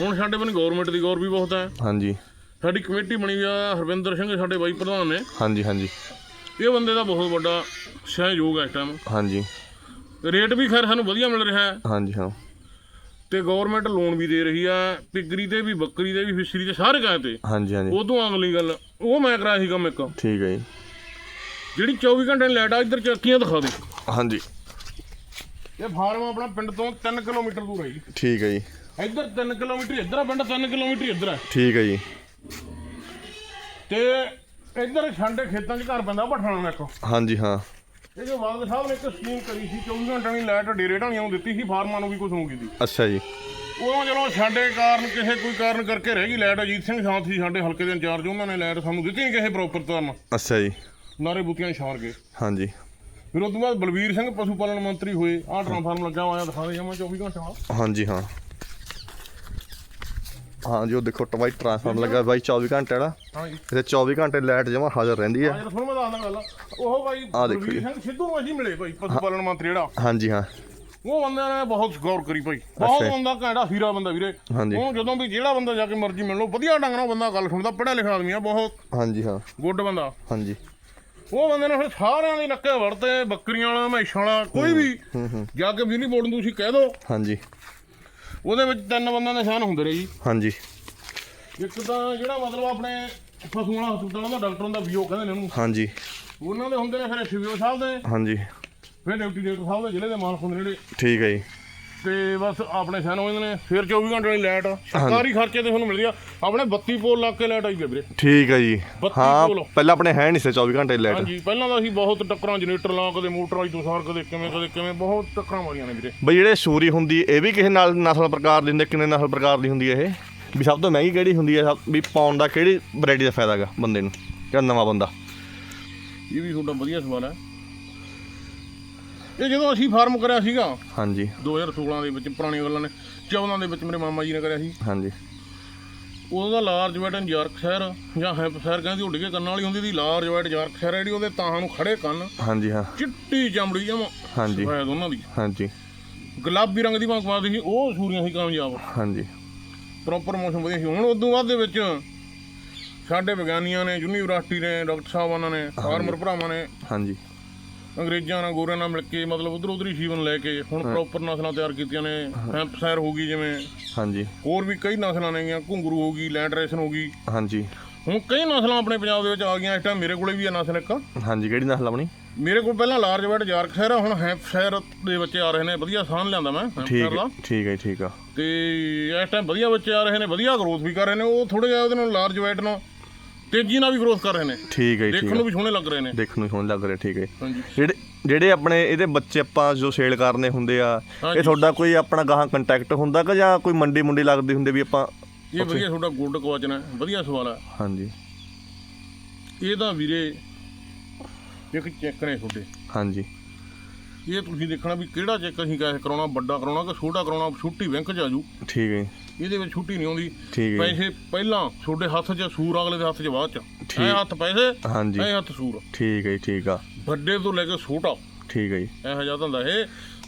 ਹੁਣ ਸਾਡੇ ਬਨ ਗਵਰਨਮੈਂਟ ਦੀ ਗੌਰ ਵੀ ਬਹੁਤ ਹੈ। ਹਾਂਜੀ। ਸਾਡੀ ਕਮੇਟੀ ਬਣੀ ਆ ਹਰਵਿੰਦਰ ਸਿੰਘ ਸਾਡੇ ਬਾਈ ਪ੍ਰਧਾਨ ਨੇ। ਹਾਂਜੀ ਹਾਂਜੀ। ਇਹ ਬੰਦੇ ਦਾ ਬਹੁਤ ਵੱਡਾ ਸਹਿਯੋਗ ਹੈ ਇਸ ਟਾਈਮ ਹਾਂਜੀ। ਰੇਟ ਵੀ ਖੈਰ ਸਾਨੂੰ ਵਧੀਆ ਮਿਲ ਰਿਹਾ ਹੈ। ਹਾਂਜੀ ਹਾਂ। ਤੇ ਗਵਰਨਮੈਂਟ ਲੋਨ ਵੀ ਦੇ ਰਹੀ ਆ ਪਿਗਰੀ ਤੇ ਵੀ ਬੱਕਰੀ ਤੇ ਵੀ ਫਿਸ਼ਰੀ ਤੇ ਸਾਰੇ ਗਾਂ ਤੇ। ਹਾਂਜੀ ਹਾਂਜੀ। ਉਦੋਂ ਅਗਲੀ ਗੱਲ ਉਹ ਮੈਂ ਕਰਾਇਆ ਸੀ ਕੰਮ ਇੱਕ। ਠੀਕ ਹੈ ਜੀ। ਜਿਹੜੀ 24 ਘੰਟੇ ਦੀ ਲਾਈਟ ਆ ਇੱਧਰ ਚੱਕੀਆਂ ਦਿਖਾ ਦੇ। ਹਾਂਜੀ। ਇਹ ਫਾਰਮ ਆਪਣਾ ਪਿੰਡ ਤੋਂ 3 ਕਿਲੋਮੀਟਰ ਦੂਰ ਹੈ ਜੀ। ਠੀਕ ਹੈ ਜੀ। ਇੱਧਰ 3 ਕਿਲੋਮੀਟਰ ਇੱਧਰ ਆ ਪਿੰਡ 3 ਕਿਲੋਮੀਟਰ ਇੱਧਰ ਹੈ ਠੀਕ ਹੈ ਜੀ। ਤੇ ਇੱਧਰ ਛਾਂਡੇ ਖੇਤਾਂ 'ਚ ਘਰ ਪੈਂਦਾ ਪਠਾਣਾ ਇੱਕ। ਹਾਂਜੀ ਹਾਂ। ਇਹ ਜੋ ਬਾਦਲ ਸਾਹਿਬ ਨੇ ਇੱਕ ਸਕੀਮ ਕਰੀ ਸੀ 24 ਘੰਟਿਆਂ ਦੀ ਲਾਈਟ ਡੇਰੇ ਢਾਣੀਆਂ ਨੂੰ ਦਿੱਤੀ ਸੀ ਫਾਰਮਾਂ ਨੂੰ ਵੀ ਕੁਝ ਹੋਊਗੀ ਦੀ ਅੱਛਾ ਜੀ। ਉਹ ਚਲੋ ਸਾਡੇ ਕਾਰਨ ਕਿਸੇ ਕੋਈ ਕਾਰਨ ਕਰਕੇ ਰਹਿ ਗਈ ਲਾਈਟ ਅਜੀਤ ਸਿੰਘ ਸ਼ਾਂਤ ਸੀ ਸਾਡੇ ਹਲਕੇ ਦੇ ਇੰਚਾਰਜ ਉਹਨਾਂ ਨੇ ਲਾਈਟ ਸਾਨੂੰ ਦਿੱਤੀ ਨਹੀਂ ਕਿਸੇ ਪ੍ਰੋਪਰ ਤਰ੍ਹਾਂ ਅੱਛਾ ਜੀ। ਨਾਰੇ ਬੁੱਤੀਆਂ ਛਾਰ ਕੇ। ਹਾਂਜੀ। ਫਿਰ ਉਸ ਤੋਂ ਬਾਅਦ ਬਲਵੀਰ ਸਿੰਘ ਪਸ਼ੂ ਪਾਲਣ ਮੰਤਰੀ ਹੋਏ ਆਹ ਟ੍ਰਾਂਸਫਾਰਮ ਲੱਗਾ ਹੋਇਆ ਦਿਖਾ ਦੇ ਜਾਵਾਂ 24 ਘੰਟੇ ਹਾਂਜੀ ਹਾਂ। ਹਾਂ ਜੋ ਦੇਖੋ ਟਵਾਈ ਟ੍ਰਾਂਸਫਾਰਮ ਲੱਗਾ ਬਾਈ 24 ਘੰਟੇ ਵਾਲਾ। ਹਾਂਜੀ ਇਹਦੇ 24 ਘੰਟੇ ਲਾਈਟ ਜਮਾ ਹਾਜ਼ਰ ਰਹਿੰਦੀ ਹੈ ਅੱਜ ਤੁਹਾਨੂੰ ਮੈਂ ਦੱਸਦਾ ਗੱਲ। ਉਹ ਬਾਈ ਆਹ ਦੇਖੋ ਬਲਵੀਰ ਜੀ। ਸਿੰਘ ਸਿੱਧੂ ਨੂੰ ਅਸੀਂ ਮਿਲੇ ਭਾਈ ਪਸ਼ੂ ਪਾਲਣ ਮੰਤਰੀ ਜਿਹੜਾ। ਹਾਂਜੀ ਹਾਂ। ਉਹ ਬੰਦੇ ਨੇ ਬਹੁਤ ਗੌਰ ਕਰੀ ਭਾਈ ਬਹੁਤ ਅੱਛਾ। ਬੰਦਾ ਘੈਂਟਾ ਹੀਰਾ ਬੰਦਾ ਵੀਰੇ। ਹਾਂਜੀ। ਉਹ ਜਦੋਂ ਵੀ ਜਿਹੜਾ ਬੰਦਾ ਜਾ ਕੇ ਮਰਜ਼ੀ ਮਿਲ ਲਓ ਵਧੀਆ ਢੰਗ ਨਾਲ ਉਹ ਬੰਦਾ ਗੱਲ ਸੁਣਦਾ ਪੜ੍ਹਿਆ ਲਿਖਿਆ ਆਦਮੀ ਆ ਬਹੁਤ। ਹਾਂਜੀ ਹਾਂ। ਗੁੱਡ ਬੰਦਾ। ਹਾਂਜੀ ਉਹ ਬੰਦੇ ਨੇ ਫਿਰ ਸਾਰਿਆਂ ਦੇ ਨੱਕੇ ਵੜਤੇ ਬੱਕਰੀਆਂ ਵਾਲਾ ਮੈਸ਼ਾਂ ਵਾਲਾ ਕੋਈ ਵੀ ਜਾ ਕੇ ਬਿਜਲੀ ਬੋਰਡ ਨੂੰ ਤੁਸੀਂ ਕਹਿ ਦਿਓ ਹਾਂਜੀ ਉਹਦੇ ਵਿੱਚ ਤਿੰਨ ਬੰਦਿਆਂ ਦੇ ਨਿਸ਼ਾਨ ਹੁੰਦੇ ਨੇ ਜੀ। ਹਾਂਜੀ। ਇੱਕ ਤਾਂ ਜਿਹੜਾ ਮਤਲਬ ਆਪਣੇ ਵਾਲਾ ਹਸਪਤਾਲਾਂ ਦਾ ਡਾਕਟਰ ਹੁੰਦਾ ਵੀਓ ਕਹਿੰਦੇ ਨੇ ਉਹਨੂੰ। ਹਾਂਜੀ। ਉਹਨਾਂ ਦੇ ਹੁੰਦੇ ਨੇ ਫਿਰ ਐਸਵੀਓ ਸਾਹਿਬ ਦੇ। ਹਾਂਜੀ। ਫਿਰ ਡਿਪਟੀ ਡਾਕਟਰ ਸਾਹਿਬ ਦੇ ਜ਼ਿਲ੍ਹੇ ਦੇ ਮਾਲਕ ਹੁੰਦੇ ਨੇ ਜਿਹੜੇ। ਠੀਕ ਹੈ ਜੀ। ਤੇ ਬਸ ਆਪਣੇ ਸੈਨ ਹੋ ਜਾਂਦੇ ਨੇ ਫਿਰ 24 ਘੰਟੇ ਵਾਲੀ ਲਾਈਟ ਸਰਕਾਰੀ ਖਰਚੇ ਤੇ ਤੁਹਾਨੂੰ ਮਿਲਦੀ ਆ। ਆਪਣੇ 32 ਪੋਲ ਲਾ ਕੇ ਲਾਈਟ ਆਈ ਹੈ ਵੀਰੇ। ਠੀਕ ਹੈ ਜੀ। ਹਾਂ। ਪਹਿਲਾਂ ਆਪਣੇ ਹੈ ਨਹੀਂ ਸੀ 24 ਘੰਟੇ ਲਾਈਟ ਹਾਂਜੀ ਪਹਿਲਾਂ ਤਾਂ ਅਸੀਂ ਬਹੁਤ ਟੱਕਰਾਂ ਜਨਰੇਟਰ ਲਾ ਕਦੇ ਮੋਟਰ ਵਾਲੀ ਤੋਂ ਸਾਰ ਕਦੇ ਕਿਵੇਂ ਕਦੇ ਕਿਵੇਂ ਬਹੁਤ ਟੱਕਰਾਂ ਮਾਰੀਆਂ ਨੇ ਵੀਰੇ। ਬਈ ਜਿਹੜੇ ਸੂਰੀ ਹੁੰਦੀ ਇਹ ਵੀ ਕਿਸੇ ਨਾਲ ਨਸਲ ਪ੍ਰਕਾਰ ਦੀ ਹੁੰਦੀ ਕਿੰਨੇ ਨਸਲ ਪ੍ਰਕਾਰ ਦੀ ਹੁੰਦੀ ਹੈ ਇਹ? ਵੀ ਸਭ ਤੋਂ ਮਹਿੰਗੀ ਕਿਹੜੀ ਹੁੰਦੀ ਹੈ ਵੀ ਪਾਉਣ ਦਾ ਕਿਹੜੀ ਵੈਰਾਈਟੀ ਦਾ ਫਾਇਦਾ ਹੈਗਾ ਬੰਦੇ ਨੂੰ ਜਿਹੜਾ ਨਵਾਂ ਬੰਦਾ? ਇਹ ਵੀ ਤੁਹਾਡਾ ਵਧੀਆ ਸਵਾਲ ਹੈ ਇਹ ਜਦੋਂ ਅਸੀਂ ਫਾਰਮ ਕਰਿਆ ਸੀਗਾ ਹਾਂਜੀ। 2016 ਦੇ ਵਿੱਚ ਪੁਰਾਣੀਆਂ ਗੱਲਾਂ ਨੇ 14 ਦੇ ਵਿੱਚ ਮੇਰੇ ਮਾਮਾ ਜੀ ਨੇ ਕਰਿਆ ਸੀ। ਹਾਂਜੀ। ਉਦੋਂ ਦਾ ਲਾਰਜ ਵੈਟ ਐਂਡ ਯਾਰਕਸ਼ਾਇਰ ਜਾਂ ਹੈਂਪਸ਼ਾਇਰ ਕਹਿੰਦੀ ਉੱਡ ਕੇ ਕੰਨਾਂ ਵਾਲੀ ਹੁੰਦੀ ਸੀ ਲਾਰਜ ਵੈਟ ਯਾਰਕਸ਼ਾਇਰ ਜਿਹੜੀ ਉਹਦੇ ਤਾਹਾਂ ਨੂੰ ਖੜੇ ਕੰਨ ਹਾਂਜੀ ਹਾਂ। ਚਿੱਟੀ ਚਮੜੀ ਜਮਾ ਹਾਂਜੀ। ਸਫੈਦ ਉਹਨਾਂ ਦੀ। ਹਾਂਜੀ। ਗੁਲਾਬੀ ਰੰਗ ਦੀ ਭੰਗ ਮਾਰਦੀ ਸੀ ਉਹ ਸੂਰੀਆਂ ਸੀ ਕਾਮਯਾਬ। ਹਾਂਜੀ। ਪ੍ਰੋਪਰ ਮੌਸਮ ਵਧੀਆ ਸੀ। ਹੁਣ ਉਦੋਂ ਬਾਅਦ ਦੇ ਵਿੱਚ ਸਾਡੇ ਵਿਗਿਆਨੀਆਂ ਨੇ ਯੂਨੀਵਰਸਿਟੀ ਨੇ ਡਾਕਟਰ ਸਾਹਿਬਾਨਾਂ ਨੇ ਫਾਰਮਰ ਭਰਾਵਾਂ ਨੇ ਹਾਂਜੀ। ਅੰਗਰੇਜ਼ਾਂ ਨਾਲ ਗੋਰਿਆਂ ਨਾਲ ਮਿਲ ਕੇ ਮਤਲਬ ਉਧਰ ਉਧਰ ਹੀ ਜੀਵਨ ਲੈ ਕੇ ਹੁਣ ਪ੍ਰੋਪਰ ਨਸਲਾਂ ਤਿਆਰ ਕੀਤੀਆਂ ਨੇ। ਹੈਂਪਸ਼ਾਇਰ ਹੋ ਗਈ ਜਿਵੇਂ। ਹਾਂਜੀ। ਹੋਰ ਵੀ ਕਈ ਨਸਲਾਂ ਨੇਗੀਆਂ ਘੁੰਗਰੂ ਹੋ ਗਈ ਲੈਂਡ ਰੇਸ਼ਨ ਹੋ ਗਈ। ਹਾਂਜੀ। ਹੁਣ ਕਈ ਨਸਲਾਂ ਆਪਣੇ ਪੰਜਾਬ ਦੇ ਵਿੱਚ ਆ ਗਈਆਂ ਇਸ ਟਾਈਮ ਮੇਰੇ ਕੋਲੇ ਵੀ ਆ ਨਸਲ ਇੱਕ। ਹਾਂਜੀ ਕਿਹੜੀ ਨਸਲ ਆਪਣੀ? ਮੇਰੇ ਕੋਲ ਪਹਿਲਾਂ ਲਾਰਜ ਵੈਟ ਯਾਰਕਸ਼ਾਇਰ ਆ ਹੁਣ ਹੈਂਪਸ਼ਾਇਰ ਦੇ ਬੱਚੇ ਆ ਰਹੇ ਨੇ। ਵਧੀਆ ਸਾਨ ਲਿਆਂਦਾ ਮੈਂ ਹੈਂਪਸ਼ਾਇਰ ਦਾ ਠੀਕ ਹੈ ਠੀਕ ਆ। ਤੇ ਇਸ ਟਾਈਮ ਵਧੀਆ ਬੱਚੇ ਆ ਰਹੇ ਨੇ ਵਧੀਆ ਗਰੋਥ ਵੀ ਕਰ ਰਹੇ ਨੇ। ਉਹ ਥੋੜੇ ਜਿਹਾ ਉਹਦੇ ਨਾਲ ਲਾਰਜ ਵੈਟ ਨਾਲ ਤੇਜ਼ੀ ਨਾਲ ਵੀ ਗਰੋਥ ਕਰ ਰਹੇ ਨੇ। ਠੀਕ ਹੈ ਜੀ, ਠੀਕ ਦੇਖਣ ਆ ਨੂੰ ਵੀ ਸੋਹਣੇ ਲੱਗ ਰਹੇ ਨੇ। ਦੇਖਣ ਨੂੰ ਸੋਹਣ ਲੱਗ ਰਿਹਾ ਠੀਕ ਹੈ। ਹਾਂਜੀ। ਜਿਹੜੇ ਜਿਹੜੇ ਆਪਣੇ ਇਹਦੇ ਬੱਚੇ ਆਪਾਂ ਜੋ ਸੇਲ ਕਰਨੇ ਹੁੰਦੇ ਆ ਹਾਂਜੀ। ਇਹ ਤੁਹਾਡਾ ਕੋਈ ਆਪਣਾ ਗਾਹਾਂ ਕੰਟੈਕਟ ਹੁੰਦਾ ਕਿ ਜਾਂ ਕੋਈ ਮੰਡੀ ਮੁੰਡੀ ਲੱਗਦੀ ਹੁੰਦੀ ਵੀ ਆਪਾਂ ਇਹ ਵਧੀਆ ਤੁਹਾਡਾ ਗੁੱਡ ਕੁਐਸਚਨ ਹੈ ਵਧੀਆ ਸਵਾਲ ਹੈ ਹਾਂਜੀ। ਇਹ ਤਾਂ ਵੀਰੇ ਇੱਕ ਚੈੱਕ ਨੇ ਤੁਹਾਡੇ। ਹਾਂਜੀ। ਇਹ ਤੁਸੀਂ ਦੇਖਣਾ ਵੀ ਕਿਹੜਾ ਚੈੱਕ ਅਸੀਂ ਕੈਸ਼ ਕਰਾਉਣਾ ਵੱਡਾ ਕਰਾਉਣਾ ਕਿ ਛੋਟਾ ਕਰਾਉਣਾ ਛੁੱਟੀ ਬੈਂਕ 'ਚ ਆਜੂ ਠੀਕ ਹੈ ਜੀ, ਇਹਦੇ ਵਿੱਚ ਛੁੱਟੀ ਨਹੀਂ ਆਉਂਦੀ। ਠੀਕ ਹੈ ਜੀ। ਪੈਸੇ ਪਹਿਲਾਂ ਤੁਹਾਡੇ ਹੱਥ 'ਚ ਸੂਰ ਅਗਲੇ ਦੇ ਹੱਥ 'ਚ ਬਾਅਦ 'ਚ। ਐ ਹੱਥ ਪੈਸੇ ਹਾਂਜੀ। ਐ ਹੱਥ ਸੂਰ। ਠੀਕ ਹੈ ਜੀ, ਠੀਕ ਆ। ਵੱਡੇ ਤੋਂ ਲੈ ਕੇ ਛੋਟਾ। ਠੀਕ ਹੈ ਜੀ। ਇਹੋ ਜਿਹਾ ਧੰਦਾ ਇਹ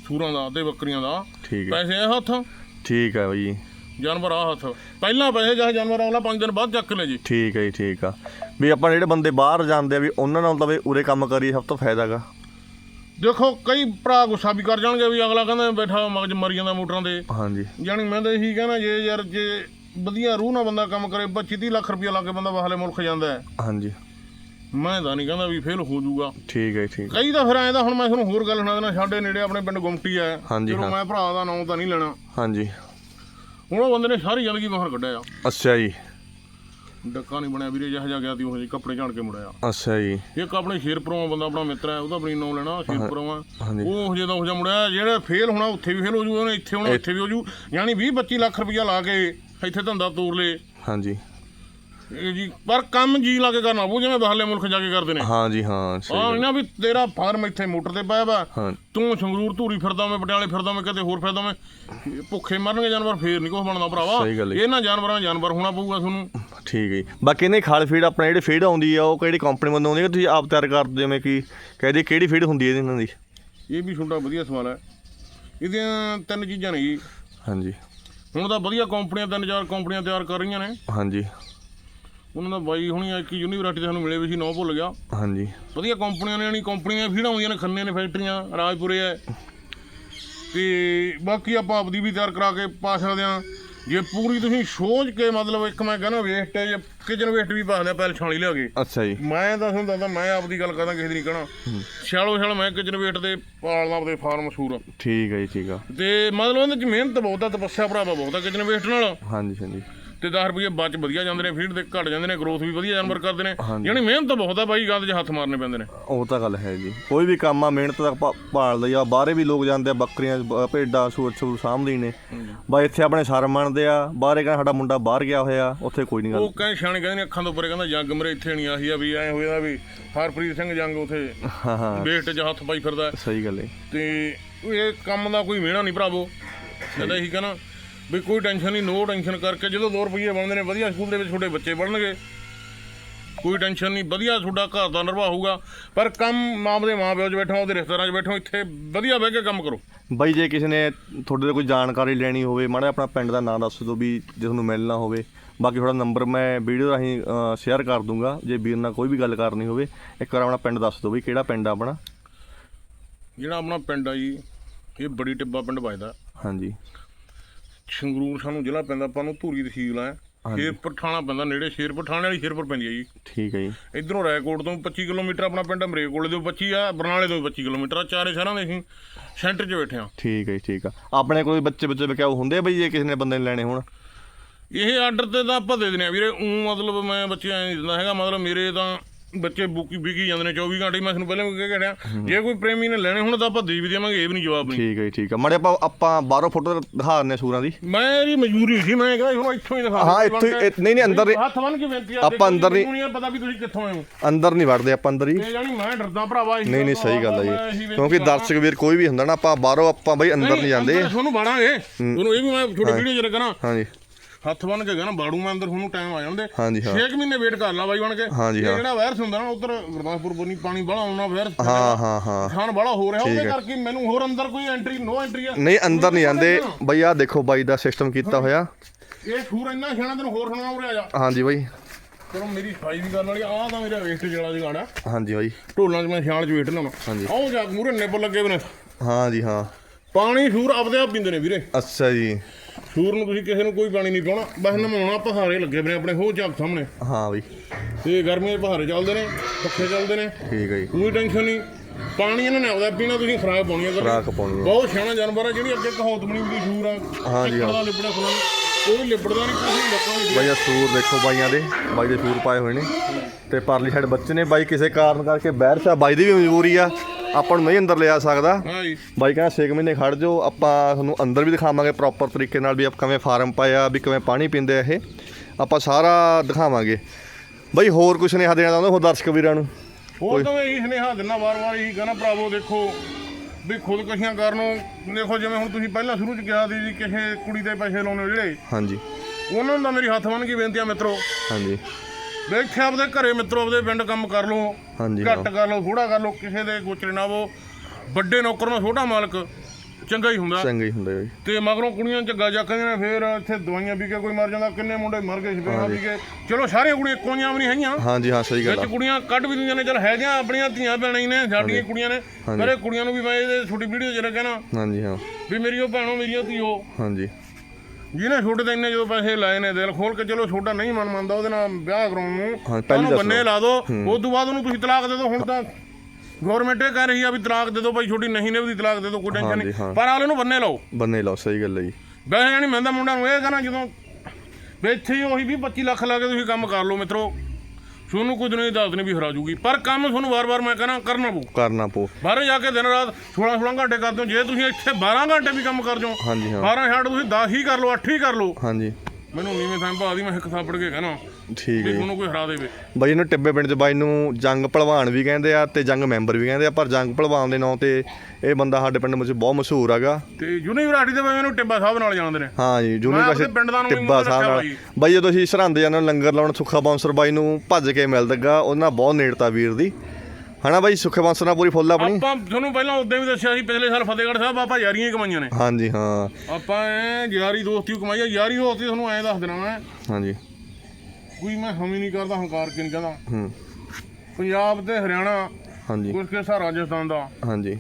ਸੂਰਾਂ ਦਾ ਤੇ ਬੱਕਰੀਆਂ ਦਾ। ਠੀਕ ਹੈ। ਪੈਸੇ ਇਹ ਹੱਥ। ਠੀਕ ਹੈ ਬਾਈ ਜੀ। ਜਾਨਵਰ ਆ ਹੱਥ। ਪਹਿਲਾਂ ਪੈਸੇ ਚਾਹੇ ਜਾਨਵਰ ਅਗਲਾ 5 ਦਿਨ ਬਾਅਦ ਚੱਕ ਲੈ ਜੀ। ਠੀਕ ਹੈ ਜੀ ਠੀਕ ਆ। ਵੀ ਆਪਾਂ ਜਿਹੜੇ ਬੰਦੇ ਬਾਹਰ ਜਾਂਦੇ ਆ ਵੀ ਉਹਨਾਂ ਨਾਲ ਤਾਂ ਵੀ ਉਰੇ ਕੰਮ ਕਰੀਏ ਸਭ ਤੋਂ ਫਾਇਦਾ ਗਾ ਦੇਖੋ ਕਈ ਭਰਾ ਗੁੱਸਾ ਵੀ ਕਰ ਜਾਣਗੇ ਵੀ ਅਗਲਾ ਕਹਿੰਦਾ ਬੈਠਾ ਮਗਜ ਮਰੀ ਜਾਂਦਾ ਮੋਟਰਾਂ ਦੇ ਹਾਂਜੀ। ਜਾਣੀ ਮੈਂ ਤਾਂ ਇਹੀ ਕਹਿਣਾ ਜੇ ਯਾਰ ਜੇ ਵਧੀਆ ਰੂਹ ਨਾਲ ਬੰਦਾ ਕੰਮ ਕਰੇ 25 30 ਲੱਖ ਰੁਪਇਆ ਲਾ ਕੇ ਬੰਦਾ ਬਾਹਰਲੇ ਮੁਲਕ ਜਾਂਦਾ ਹੈ। ਹਾਂਜੀ। ਮੈਂ ਤਾਂ ਨਹੀਂ ਕਹਿੰਦਾ ਵੀ ਫੇਲ ਹੋ ਜਾਊਗਾ। ਠੀਕ ਹੈ ਠੀਕ ਕਈ ਤਾਂ ਫਿਰ ਐਂ ਤਾਂ ਹੁਣ ਮੈਂ ਤੁਹਾਨੂੰ ਹੋਰ ਗੱਲ ਸੁਣਾ ਦੇਣਾ ਸਾਡੇ ਨੇੜੇ ਆਪਣੇ ਪਿੰਡ ਗੁੰਮਟੀ ਆ ਹਾਂਜੀ, ਚਲੋ। ਮੈਂ ਭਰਾ ਦਾ ਨਾਮ ਤਾਂ ਨਹੀਂ ਲੈਣਾ। ਹਾਂਜੀ। ਹੁਣ ਉਹ ਬੰਦੇ ਨੇ ਸਾਰੀ ਜ਼ਿੰਦਗੀ ਬਾਹਰ ਕੱਢਿਆ ਆ। ਅੱਛਾ ਜੀ। ਡੱਕਾ ਨਹੀਂ ਬਣਿਆ ਵੀਰੇ ਜਿਹਾ ਜਾ ਗਿਆ ਤੀ ਉਹ ਜਿਹੇ ਕੱਪੜੇ ਝਾੜ ਕੇ ਮੁੜਿਆ ਅੱਛਾ ਜੀ। ਇੱਕ ਆਪਣੇ ਸ਼ੇਰਪੁਰੋਂ ਬੰਦਾ ਆਪਣਾ ਮਿੱਤਰ ਹੈ ਉਹਦਾ ਆਪਣੀ ਨਾਮ ਲੈਣਾ ਸ਼ੇਰਪੁਰੋਂ ਆ ਹਾਂਜੀ। ਉਹ ਜਿਹਦਾ ਉਹ ਜਿਹਾ ਮੁੜਿਆ ਜਿਹੜਾ ਫੇਲ ਹੋਣਾ ਉੱਥੇ ਵੀ ਫੇਲ ਹੋ ਜੂ ਉਹਨੇ ਇੱਥੇ ਹੋਣਾ ਇੱਥੇ ਵੀ ਹੋ ਜੂ। ਯਾਨੀ 20 25 ਲੱਖ ਰੁਪਇਆ ਲਾ ਕੇ ਇੱਥੇ ਧੰਦਾ ਤੋਰ ਲੇ ਹਾਂਜੀ। ਇਹ ਜੀ ਪਰ ਕੰਮ ਜੀ ਲਾ ਕੇ ਕਰਨਾ ਉਹ ਜਿਵੇਂ ਬਾਹਰਲੇ ਮੁਲਕ ਜਾ ਕੇ ਕਰਦੇ ਨੇ। ਹਾਂ ਸਹੀ ਆਹ ਨਾ ਵੀ ਤੇਰਾ ਫਾਰਮ ਇੱਥੇ ਮੋਟਰ ਤੇ ਪਾਇਆ ਵਾ। ਹਾਂ। ਤੂੰ ਸੰਗਰੂਰ ਧੂਰੀ ਫਿਰਦਾ ਮੈਂ ਪਟਿਆਲੇ ਫਿਰਦਾ ਮੈਂ ਕਿਤੇ ਹੋਰ ਫਿਰਦਾ ਮੈਂ ਭੁੱਖੇ ਮਰਨਗੇ ਜਾਨਵਰ ਫੇਰ ਨਹੀਂ ਕੁਛ ਬਣਦਾ ਭਰਾਵਾ। ਸਹੀ ਗੱਲ ਹੈ। ਇਹਨਾਂ ਜਾਨਵਰਾਂ ਜਾਨਵਰ ਹੋਣਾ ਪਊਗਾ ਤੁਹਾਨੂੰ। ਠੀਕ ਹੈ ਜੀ। ਬਾਕੀ ਇਹਨੇ ਖਾਲ ਫੀਡ ਆਪਣਾ ਜਿਹੜੀ ਫੀਡ ਆਉਂਦੀ ਆ ਉਹ ਕਿਹੜੀ ਕੰਪਨੀ ਵੱਲੋਂ ਆਉਂਦੀ ਹੈ ਤੁਸੀਂ ਆਪ ਤਿਆਰ ਕਰਦੇ ਜਿਵੇਂ ਕਿ ਕਹਦੇ ਕਿਹੜੀ ਫੀਡ ਹੁੰਦੀ ਹੈ ਇਹਨਾਂ ਦੀ? ਇਹ ਵੀ ਤੁਹਾਡਾ ਵਧੀਆ ਸਵਾਲ ਹੈ। ਇਹਦੀਆਂ ਤਿੰਨ ਚੀਜ਼ਾਂ ਨੇ ਜੀ। ਹਾਂਜੀ। ਹੁਣ ਤਾਂ ਵਧੀਆ ਕੰਪਨੀਆਂ ਤਿੰਨ ਚਾਰ ਕੰਪਨੀਆਂ ਤਿਆਰ ਕਰ ਰਹੀਆਂ ਨੇ। ਹਾਂਜੀ। ਉਹਨਾਂ ਦਾ ਬਾਈ ਹੁਣੀ ਇੱਕ ਯੂਨੀਵਰਸਿਟੀ ਸਾਨੂੰ ਮਿਲੇ ਵੀ ਸੀ ਨਾਂ ਭੁੱਲ ਗਿਆ। ਹਾਂਜੀ। ਵਧੀਆ ਕੰਪਨੀਆਂ ਨੇ ਯਾਨੀ ਕੰਪਨੀਆਂ ਫੀਡਾਂ ਆਉਂਦੀਆਂ ਨੇ ਖੰਨੇ ਨੇ ਫੈਕਟਰੀਆਂ ਰਾਜਪੁਰੇ ਐ ਤੇ ਬਾਕੀ ਆਪਾਂ ਆਪਦੀ ਵੀ ਤਿਆਰ ਕਰਾ ਕੇ ਪਾ ਸਕਦੇ ਹਾਂ। ਜੇ ਪੂਰੀ ਤੁਸੀਂ ਸੋਚ ਕੇ ਮਤਲਬ ਇੱਕ ਮੈਂ ਕਹਿੰਦਾ ਵੇਸਟ ਹੈ ਕਿਚਨ ਵੇਸਟ ਵੀ ਪਾ ਸਕਦੇ ਆ ਪਹਿਲ ਛਾਣੀ ਲਿਆ ਕੇ। ਅੱਛਾ ਜੀ। ਮੈਂ ਤਾਂ ਤੁਹਾਨੂੰ ਦੱਸਦਾ ਮੈਂ ਆਪਦੀ ਗੱਲ ਕਰਦਾ ਕਿਸੇ ਦੀ ਨਹੀਂ ਕਹਣਾ। ਛਾਲੋ ਛਾਲ ਮੈਂ ਕਿਚਨ ਵੇਸਟ ਤੇ ਪਾਲਦਾ ਆਪਦੇ ਫਾਰਮ ਸੂਰ। ਠੀਕ ਹੈ ਜੀ ਠੀਕ ਆ। ਤੇ ਮਤਲਬ ਉਹਦੇ ਚ ਮਿਹਨਤ ਬਹੁਤ ਆ ਤਪੱਸਿਆ ਭਰਾਵਾ ਬਹੁਤ ਆ ਕਿਚਨ ਵੇਸਟ ਨਾਲ। ਹਾਂਜੀ ਹਾਂਜੀ। ਤੇ 10 ਰੁਪਏ ਬਚ ਵਧੀਆ ਜਾਂਦੇ ਨੇ ਫੀਡ ਦੇ ਘਟ ਜਾਂਦੇ ਨੇ ਗਰੋਥ ਵੀ ਵਧੀਆ ਜਾਨਵਰ ਕਰਦੇ ਨੇ। ਹਾਂਜੀ। ਯਾਨੀ ਮਿਹਨਤ ਬਹੁਤ ਆ ਬਾਈ ਗੰਦ 'ਚ ਹੱਥ ਮਾਰਨੇ ਪੈਂਦੇ ਨੇ। ਉਹ ਤਾਂ ਗੱਲ ਹੈ ਜੀ। ਕੋਈ ਵੀ ਕੰਮ ਆ ਮਿਹਨਤ ਦਾ ਭਾ- ਭਾਲਦਾ ਜਾਂ ਬਾਹਰੇ ਵੀ ਲੋਕ ਜਾਂਦੇ ਆ ਬੱਕਰੀਆਂ ਬ- ਭੇਡਾਂ ਸੂਰ ਸੂਰ ਸਾਂਭਦੀ ਨੇ। ਬਾ ਇੱਥੇ ਆਪਣੇ ਸ਼ਰਮ ਮੰਨਦੇ ਆ। ਬਾਹਰੇ ਕਹਿੰਦਾ ਸਾਡਾ ਮੁੰਡਾ ਬਾਹਰ ਗਿਆ ਹੋਇਆ ਉੱਥੇ ਕੋਈ ਨਹੀਂ ਗੱਲ। ਉਹ ਕਹਿੰਦੇ ਸਿਆਣੇ ਕਹਿੰਦੇ ਨੇ ਅੱਖਾਂ ਤੋਂ ਪਰੇ ਕਹਿੰਦਾ ਜੰਗ ਮਰੇ ਇੱਥੇ ਨਹੀਂ ਆਹੀ ਆ ਵੀ ਐ ਹੋਇਆ ਵੀ ਹਰਪ੍ਰੀਤ ਸਿੰਘ ਜੰਗ ਉਥੇ ਹਾਂ ਹਾਂ। ਵੇਟ 'ਚ ਹੱਥ ਪਾਈ ਫਿਰਦਾ। ਹੈ। ਸਹੀ ਗੱਲ ਹੈ। ਤੇ ਇਹ ਕੰਮ ਦਾ ਕੋਈ ਮਿਹਣਾ ਨਹੀਂ ਭਰਾਵੋ। ਕਹਿੰਦਾ ਇਹੀ ਕਹਿੰਦਾ ਵੀ ਕੋਈ ਟੈਨਸ਼ਨ ਨਹੀਂ ਨੋ ਟੈਨਸ਼ਨ ਕਰਕੇ ਜਦੋਂ 2 ਰੁਪਏ ਬਣਦੇ ਨੇ ਵਧੀਆ ਸਕੂਲ ਦੇ ਵਿੱਚ ਛੋਟੇ ਬੱਚੇ ਪੜਨਗੇ ਕੋਈ ਟੈਨਸ਼ਨ ਨਹੀਂ ਵਧੀਆ ਤੁਹਾਡਾ ਘਰ ਦਾ ਨਿਰਵਾਹ ਹੋਊਗਾ। ਪਰ ਕੰਮ ਮਾਂ ਦੇ ਮਾਂ ਪਿਓ 'ਚ ਬੈਠੋ ਉਹਦੇ ਰਿਸ਼ਤੇਦਾਰਾਂ 'ਚ ਬੈਠੋ ਇੱਥੇ ਵਧੀਆ ਬਹਿ ਕੇ ਕੰਮ ਕਰੋ। ਬਾਈ ਜੇ ਕਿਸੇ ਨੇ ਤੁਹਾਡੇ ਤੋਂ ਕੋਈ ਜਾਣਕਾਰੀ ਲੈਣੀ ਹੋਵੇ ਮਾੜਾ ਆਪਣਾ ਪਿੰਡ ਦਾ ਨਾਮ ਦੱਸ ਦਿਓ ਵੀ ਜੇ ਤੁਹਾਨੂੰ ਮਿਲਣਾ ਹੋਵੇ। ਬਾਕੀ ਤੁਹਾਡਾ ਨੰਬਰ ਮੈਂ ਵੀਡੀਓ ਰਾਹੀਂ ਸ਼ੇਅਰ ਕਰ ਦੂੰਗਾ ਜੇ ਵੀਰ ਨਾਲ ਕੋਈ ਵੀ ਗੱਲ ਕਰਨੀ ਹੋਵੇ ਇੱਕ ਵਾਰ ਆਪਣਾ ਪਿੰਡ ਦੱਸ ਦਿਓ ਵੀ ਕਿਹੜਾ ਪਿੰਡ ਆ ਆਪਣਾ। ਜਿਹੜਾ ਆਪਣਾ ਪਿੰਡ ਆ ਜੀ ਇਹ ਬੜੀ ਟਿੱਬਾ ਪਿੰਡ ਵੱਜਦਾ। ਹਾਂਜੀ। ਸੰਗਰੂਰ ਸਾਨੂੰ ਜ਼ਿਲ੍ਹਾ ਪੈਂਦਾ ਆਪਾਂ ਨੂੰ ਧੂਰੀ ਤਹਿਸੀਲ ਆ। ਸ਼ੇਰਪੁਰ ਥਾਣਾ ਪੈਂਦਾ ਨੇੜੇ ਸ਼ੇਰਪੁਰ ਥਾਣੇ ਵਾਲੀ ਸ਼ੇਰਪੁਰ ਪੈਂਦੀ ਹੈ ਜੀ। ਠੀਕ ਹੈ ਜੀ। ਇਧਰੋਂ ਰਾਏਕੋਟ ਤੋਂ 25 ਕਿਲੋਮੀਟਰ ਆਪਣਾ ਪਿੰਡ ਅਮਰੇਕ ਕੋਲੇ ਤੋਂ 25 ਆ ਬਰਨਾਲੇ ਤੋਂ 25 ਕਿਲੋਮੀਟਰ ਆ ਚਾਰੇ ਸ਼ਹਿਰਾਂ ਦੇ ਅਸੀਂ ਸੈਂਟਰ 'ਚ ਬੈਠੇ ਆ। ਠੀਕ ਹੈ ਜੀ, ਠੀਕ ਆ। ਆਪਣੇ ਕੋਈ ਬੱਚੇ ਬੱਚੇ ਵਿਕਾਊ ਹੁੰਦੇ ਆ ਬਈ ਜੇ ਕਿਸੇ ਨੇ ਬੰਦੇ ਨੇ ਲੈਣੇ ਹੋਣ? ਇਹ ਆਰਡਰ ਤੇ ਤਾਂ ਆਪਾਂ ਦੇ ਦਿੰਦੇ ਆ ਵੀਰੇ ਉਹ ਮਤਲਬ ਮੈਂ ਬੱਚੇ ਐ ਨਹੀਂ ਦਿੰਦਾ ਹੈਗਾ ਮਤਲਬ ਮੇਰੇ ਤਾਂ ਬੱਚੇ ਬੁੱਕੀ ਵਿਕੀ ਜਾਂਦੇ ਨੇ 24 ਘੰਟੇ ਮੈਂ ਤੁਹਾਨੂੰ ਪਹਿਲਾਂ ਵੀ ਕਹਿ ਰਿਹਾ ਜੇ ਕੋਈ ਪ੍ਰੇਮੀ ਨੇ ਲੈਣੇ ਹੁਣ ਤਾਂ ਆਪਾਂ ਦੇ ਵੀ ਦੇਵਾਂਗੇ ਇਹ ਵੀ ਨਹੀਂ ਜਵਾਬ ਨਹੀਂ। ਠੀਕ ਹੈ ਜੀ, ਠੀਕ ਆ ਮਾੜੇ ਆਪਾਂ ਆਪਾਂ ਬਾਹਰੋਂ ਫੋਟੋ ਦਿਖਾ ਦਿੰਦੇ ਸੂਰਾਂ ਦੀ। ਮੇਰੀ ਮਜਬੂਰੀ ਸੀ ਮੈਂ ਕਹਿੰਦਾ ਹੁਣ ਇੱਥੋਂ ਹੀ ਦਿਖਾ ਹਾਂ, ਦਿਓ ਇੱਥੋਂ ਹੀ- ਨਹੀਂ, ਨਹੀਂ, ਅੰਦਰ ਹੀ- ਹੱਥ ਬੰਨ ਕੇ ਬੇਨਤੀ ਆ ਆਪਾਂ ਦੇਖੋ ਅੰਦਰ ਨਹੀਂ- ਮੈਨੂੰ ਨਹੀਂ ਪਤਾ ਵੀ ਤੁਸੀਂ ਕਿੱਥੋਂ ਆਏ ਹੋ। ਅੰਦਰ ਨਹੀਂ ਵੜਦੇ ਆਪਾਂ ਅੰਦਰ ਹੀ। ਇਹ ਜਾਨੀ ਮੈਂ ਡਰਦਾ ਭਰਾਵਾ ਇਹੀ ਨਹੀਂ ਨਹੀਂ ਸਹੀ ਗੱਲ ਹੈ ਜੀ। ਕਿਉਂਕਿ। ਦਰਸ਼ਕ ਵੀਰ ਕੋਈ ਵੀ ਹੁੰਦਾ ਨਾ ਆਪਾਂ ਬਾਹਰੋਂ ਆਪਾਂ ਬਈ ਅੰਦਰ ਨਹੀਂ ਜਾਂਦੇ। ਤੁਹਾਨੂੰ ਬਾੜਾਂਗੇ ਤੁਹਾਨੂੰ ਇਹ ਵੀ ਮੈਂ ਛੋਟੀ ਵੀਡੀਓ ਚ ਕਰਾਂ ਹਾਂਜੀ ਹੱਥ ਬੰਨ ਕੇ ਕਹਣਾ ਬਾੜੂ ਮੈਂ ਅੰਦਰ ਤੁਹਾਨੂੰ ਟਾਈਮ ਆ ਜਾਂਦੇ। ਹਾਂਜੀ ਹਾਂ। 6 ਮਹੀਨੇ ਵੇਟ ਕਰ ਲਾ ਬਾਈ ਬਣ ਕੇ। ਹਾਂਜੀ, ਹਾਂ। ਜਿਹੜਾ ਵਾਇਰਸ ਹੁੰਦਾ ਨਾ ਉਧਰ ਗੁਰਦਾਸਪੁਰ ਬੋਨੀ ਪਾਣੀ ਬੜਾ ਆਉਣਾ ਵਾਇਰਸ ਹਾਂ ਹਾਂ ਹਾਂ। ਖਾਨ ਬੜਾ ਹੋ ਰਿਹਾ ਉਹਦੇ ਕਰਕੇ ਮੈਨੂੰ ਹੋਰ ਅੰਦਰ ਕੋਈ ਐਂਟਰੀ ਨੋ ਐਂਟਰੀ ਆ। ਨਹੀਂ ਅੰਦਰ ਨਹੀਂ ਜਾਂਦੇ। ਬਈ ਆਹ ਦੇਖੋ ਬਾਈ ਦਾ ਸਿਸਟਮ ਕੀਤਾ ਹੋਇਆ। ਇਹ ਸੂਰ ਇੰਨਾ ਸਿਆਣਾ ਤੈਨੂੰ ਹੋਰ ਸੁਣਾ ਉਰੇ ਆ ਜਾ। ਹਾਂਜੀ ਬਾਈ। ਚਲੋ ਮੇਰੀ ਸਫ਼ਾਈ ਵੀ ਕਰਨ ਵਾਲੀ ਆਹ ਤਾਂ ਮੇਰਾ ਵੇਸਟ ਜਿਹੜਾ ਜਗਾੜਾ ਹਾਂਜੀ ਬਾਈ। ਢੋਲਾਂ 'ਚ ਮੈਂ ਸਿਆਲ 'ਚ ਵੇਟ ਲਾਉਣਾ। ਹਾਂਜੀ। ਆਹ ਜਾ ਮੂਰੇ ਨਿੱਬ ਲੱਗੇ ਵੀ ਨੇ। ਹਾਂਜੀ ਹਾਂ। ਪਾਣੀ ਸੂਰ ਆਪਦੇ ਆਪ ਪੀਂਦੇ ਨੇ ਵੀਰੇ। ਅੱਛਾ ਜੀ। ਸੂਰ ਨੂੰ ਤੁਸੀਂ ਕਿਸੇ ਨੂੰ ਕੋਈ ਪਾਣੀ ਨਹੀਂ ਪਾਉਣਾ ਬਸ ਨਮਾਉਣਾ ਪਹਾਰੇ ਲੱਗੇ ਪਏ ਨੇ ਆਪਣੇ ਹੋ ਚੱਕ ਸਾਹਮਣੇ। ਹਾਂ ਬਾਈ। ਤੇ ਗਰਮੀਆਂ 'ਚ ਪਹਾਰੇ ਚੱਲਦੇ ਨੇ ਪੱਖੇ ਚੱਲਦੇ ਨੇ। ਠੀਕ ਹੈ ਜੀ। ਕੋਈ ਟੈਨਸ਼ਨ ਨਹੀਂ। ਪਾਣੀ ਇਹਨਾਂ ਨੇ ਆਪਦਾ ਪੀਣਾ ਤੁਸੀਂ ਖਰਾਬ ਪਾਉਣੀ ਕਦੇ। ਖੁਰਾਕ ਪਾਉਣੀ ਆ। ਬਹੁਤ ਸਿਆਣਾ ਜਾਨਵਰ ਆ ਜਿਹੜੀ ਅੱਗੇ ਕਹਾਵਤ ਬਣੀ ਹੁੰਦੀ ਸ਼ੂਰ ਆ। ਹਾਂ। ਦਾ ਲਿਬੜਾ ਸੁਣਾ ਕੋਈ ਲਿਬੜਦਾ ਨਹੀਂ ਕੋਈ ਲੋਕਾਂ ਨੂੰ ਬਾਈ ਆ ਸੂਰ ਦੇਖੋ ਬਾਈਆਂ ਦੇ। ਬਾਈ ਦੇ ਸੂਰ ਪਾਏ ਹੋਏ ਨੇ। ਤੇ ਪਰਲੀ ਸਾਈਡ ਬੱਚੇ ਨੇ। ਬਾਈ ਕਿਸੇ ਕਾਰਨ ਕਰਕੇ ਬਾਹਰ ਸਾ ਬਾਈ ਦੀ ਵੀ ਮਜਬੂਰੀ ਆ। ਆਪਾਂ ਨੂੰ ਨਹੀਂ ਅੰਦਰ ਲਿਆ ਸਕਦਾ। ਹਾਂ ਜੀ ਬਾਈ ਕਹਿੰਦਾ 6 ਮਹੀਨੇ ਖੜ ਜਾਓ ਆਪਾਂ ਤੁਹਾਨੂੰ ਅੰਦਰ ਵੀ ਦਿਖਾਵਾਂਗੇ ਪ੍ਰੋਪਰ ਤਰੀਕੇ ਨਾਲ ਵੀ ਆਪ ਕਿਵੇਂ ਫਾਰਮ ਪਾਇਆ ਵੀ ਕਿਵੇਂ ਪਾਣੀ ਪੀਂਦੇ ਆ ਇਹ। ਆਪਾਂ ਸਾਰਾ ਦਿਖਾਵਾਂਗੇ। ਬਾਈ ਹੋਰ ਕੁਛ ਨਹੀਂ ਦੇਣਾ ਚਾਹੁੰਦਾ ਹੋਰ ਦਰਸ਼ਕ ਵੀਰਾਂ ਨੂੰ? ਹੋਰ ਤਾਂ ਮੈਂ ਇਹੀ ਸੁਨੇਹਾ ਦਿੰਦਾ ਵਾਰ-ਵਾਰ ਇਹੀ ਕਹਿੰਦਾ ਭਰਾਵੋ ਦੇਖੋ ਵੀ ਖੁਦਕਸ਼ੀਆਂ ਕਰਨ ਦੇਖੋ ਜਿਵੇਂ ਹੁਣ ਤੁਸੀਂ ਪਹਿਲਾਂ ਸ਼ੁਰੂ ਚ ਕਿਹਾ ਸੀ ਜੀ ਕਿਸੇ ਕੁੜੀ ਦੇ ਪੈਸੇ ਲਾਉਣੇ ਜਿਹੜੇ। ਹਾਂਜੀ। ਉਹਨਾਂ ਨੂੰ ਤਾਂ ਮੇਰੀ ਹੱਥ ਬੰਨ ਕੇ ਬੇਨਤੀ ਆ ਮਿੱਤਰੋ। ਹਾਂਜੀ। ਵੀ ਇੱਥੇ ਆਪਦੇ ਘਰੇ ਮਿੱਤਰੋ ਆਪਦੇ ਪਿੰਡ ਕੰਮ ਕਰ ਲਓ ਹਾਂਜੀ ਘੱਟ ਕਰ ਲਓ ਥੋੜਾ ਕਰ ਲਓ ਕਿਸੇ ਦੇ ਗੋਚਰੇ ਨਾ ਉਹ ਵੱਡੇ ਨੌਕਰ ਨਾਲ ਛੋਟਾ ਮਾਲਕ ਚੰਗਾ ਹੀ ਹੁੰਦਾ। ਚੰਗੇ ਹੀ ਹੁੰਦੇ ਤੇ ਮਗਰੋਂ ਕੁੜੀਆਂ ਝੱਗਾ ਚੱਕਦੀਆਂ ਨੇ ਫੇਰ ਇੱਥੇ ਦਵਾਈਆਂ ਪੀ ਕੇ ਕੋਈ ਮਰ ਜਾਂਦਾ ਕਿੰਨੇ ਮੁੰਡੇ ਮਰ ਗਏ ਸਪੇਰਾ ਪੀ ਕੇ। ਚਲੋ ਸਾਰੀਆਂ ਕੁੜੀਆਂ ਜਿਹੀਆਂ ਵੀ ਨਹੀਂ ਹੈਗੀਆਂ। ਹਾਂਜੀ ਹਾਂ ਸਹੀ ਗੱਲ ਆ। ਵਿੱਚ ਕੁੜੀਆਂ ਕੱਢ ਵੀ ਦਿੰਦੀਆਂ ਨੇ ਚਲ ਹੈਗੀਆਂ ਆਪਣੀਆਂ ਧੀਆਂ ਭੈਣਾਂ ਹੀ ਨੇ ਸਾਡੀਆਂ ਕੁੜੀਆਂ ਨੇ। ਪਰ ਇਹ ਕੁੜੀਆਂ ਨੂੰ ਵੀ ਮੈਂ ਇਹਦੇ ਛੋਟੀ ਵੀਡੀਓ 'ਚ ਕਹਿਣਾ ਹਾਂਜੀ ਹਾਂ। ਵੀ ਮੇਰੀ ਉਹ ਭੈਣੋ ਮੇਰੀਆਂ ਧੀਓ। ਹਾਂਜੀ। ਜਿਹਨੇ ਛੋਟੇ ਤਾਂ ਇੰਨੇ ਜਦੋਂ ਪੈਸੇ ਲਾਏ ਨੇ ਦਿਲ ਖੋਲ ਕੇ ਚਲੋ ਛੋਟਾ ਨਹੀਂ ਮਨ ਮੰਨਦਾ ਉਹਦੇ ਨਾਲ ਵਿਆਹ ਕਰਾਉਣ ਨੂੰ ਪਹਿਲੀ ਉਹਨੂੰ ਦੱਸ। ਬੰਨੇ ਲਾ ਦਿਓ ਉਸ ਤੋਂ ਬਾਅਦ ਉਹਨੂੰ ਤੁਸੀਂ ਤਲਾਕ ਦੇ ਦਿਓ। ਹੁਣ ਤਾਂ ਗਵਰਨਮੈਂਟ ਇਹ ਕਹਿ ਰਹੀ ਆ ਵੀ ਤਲਾਕ ਦੇ ਦਿਓ ਭਾਈ ਛੋਟੀ ਨਹੀਂ ਨੇ ਉਹਦੀ ਤਲਾਕ ਦੇ ਦਿਓ ਕੋਈ ਟੈਨਸ਼ਨ ਹਾਂਜੀ, ਨਹੀਂ। ਪਰ ਆਲੇ ਨੂੰ ਬੰਨੇ ਲਾਓ। ਬੰਨੇ ਲਾਓ ਸਹੀ ਗੱਲ ਹੈ ਜੀ। ਵੈਸੇ ਜਾਨੀ ਮੈਂ ਤਾਂ ਮੁੰਡਾ ਨੂੰ ਇਹ ਕਹਣਾ ਜਦੋਂ ਵੀ ਇੱਥੇ ਹੀ ਉਹੀ 20 25 ਲੱਖ ਲਾ ਕੇ ਤੁਸੀਂ ਕੰਮ ਕਰ ਲਓ ਮਿੱਤਰੋ। ਤੁਹਾਨੂੰ ਕੁਝ ਨਹੀਂ ਦੱਸ ਨਹੀਂ ਵੀ ਹਰਾ ਜੂਗੀ। ਪਰ ਕੰਮ ਤੁਹਾਨੂੰ ਵਾਰ-ਵਾਰ ਮੈਂ ਕਹਣਾ ਕਰਨਾ ਪਊ। ਕਰਨਾ ਪੋ ਬਾਹਰ ਜਾ ਕੇ ਦਿਨ ਰਾਤ 16-16 ਘੰਟੇ ਕਰਦੇ ਹੋ। ਜੇ ਤੁਸੀਂ ਇੱਥੇ 12 ਘੰਟੇ ਵੀ ਕੰਮ ਕਰ ਜਾਓ ਹਾਂਜੀ ਹਾਂ। 12 ਛੱਡ ਤੁਸੀਂ 10 ਹੀ ਕਰ ਲਓ 8 ਹੀ ਕਰ ਲਓ। ਹਾਂਜੀ। ਮੈਨੂੰ ਨੀਵੇਂ ਥਾਂ ਭਾਅ ਦੀ ਮੈਂ ਇੱਕ ਥਾਪੜ ਕੇ ਕਹਣਾ। ਠੀਕ ਵੀ ਹੈ ਤੁਹਾਨੂੰ ਕੋਈ ਹਰਾ ਦੇਵੇ। ਬਾਈ ਇਹਨੂੰ ਟਿੱਬੇ ਪਿੰਡ 'ਚ ਬਾਈ ਨੂੰ ਜੰਗ ਭਲਵਾਨ ਵੀ ਕਹਿੰਦੇ ਆ ਤੇ ਜੰਗ ਮੈਂਬਰ ਵੀ ਕਹਿੰਦੇ ਆ ਪਰ ਜੰਗ ਭਲਵਾਨ ਦੇ ਨਾਂ ਤੇ ਇਹ ਬੰਦਾ ਸਾਡੇ ਪਿੰਡ ਵਿੱਚ ਬਹੁਤ ਮਸ਼ਹੂਰ ਹੈਗਾ। ਤੇ ਯੂਨੀਵਰਸਿਟੀ ਦੇ ਬਾਈ ਮੈਨੂੰ ਟਿੱਬਾ ਸਾਹਿਬ ਨਾਲ ਜਾਣਦੇ ਨੇ। ਹਾਂ ਜੀ ਜੂਨੀ ਮੈਂ ਆਪਣੇ ਪਿੰਡ ਦਾ ਨੂੰ ਵੀ ਟਿੱਬਾ ਮੂੰਹ ਸਾਹਿਬ ਨਾਲ। ਰੱਖਿਆ ਬਾਈ। ਜਦੋਂ ਅਸੀਂ ਸਰਹੰਦ ਜਾਂਦੇ ਹਾਂ ਲੰਗਰ ਲਾਉਣ ਸੁੱਖਾ ਬਾਂਸਰ ਬਾਈ ਨੂੰ ਭੱਜ ਕੇ ਮਿਲਦਗਾ ਉਹਨਾਂ ਬਹੁਤ ਨੇੜਤਾ ਵੀਰ ਦੀ। ਹਨਾ ਬਾਈ ਸੁੱਖੇ ਬਾਂਸਰ ਨਾਲ ਪੂਰੀ ਫੁੱਲ ਆਪਣੀ। ਆਪਾਂ ਤੁਹਾਨੂੰ ਪਹਿਲਾਂ ਉਦੋਂ ਵੀ ਦੱਸਿਆ ਸੀ ਪਿਛਲੇ ਸਾਲ ਫਤਿਹਗੜ੍ਹ ਸਾਹਿਬ ਆਪਾਂ ਯਾਰੀਆਂ ਹੀ ਕਮਾਈਆਂ ਨੇ। ਹਾਂਜੀ ਹਾਂ। ਆਪਾਂ ਐਂ ਯਾਰੀ ਦੋਸਤੀ ਕਮਾਈ ਆ ਯਾਰੀ ਦੋਸਤੀ ਤੁਹਾਨੂੰ ਐਂ ਦੱਸ ਦੇਣਾ ਮੈਂ। ਹਾਂਜੀ। ਕੋਈ ਮੈਂ ਹਮੀ ਨਹੀਂ ਕਰਦਾ ਹੰਕਾਰ ਕੇ ਨਹੀਂ ਕਹਿੰਦਾ ਹੂੰ। ਪੰਜਾਬ ਤੇ ਹਰਿਆਣਾ ਹਾਂਜੀ। ਕੁਝ ਕੇ ਸਾ ਰਾਜਸਥਾਨ ਦਾ। ਹਾਂਜੀ।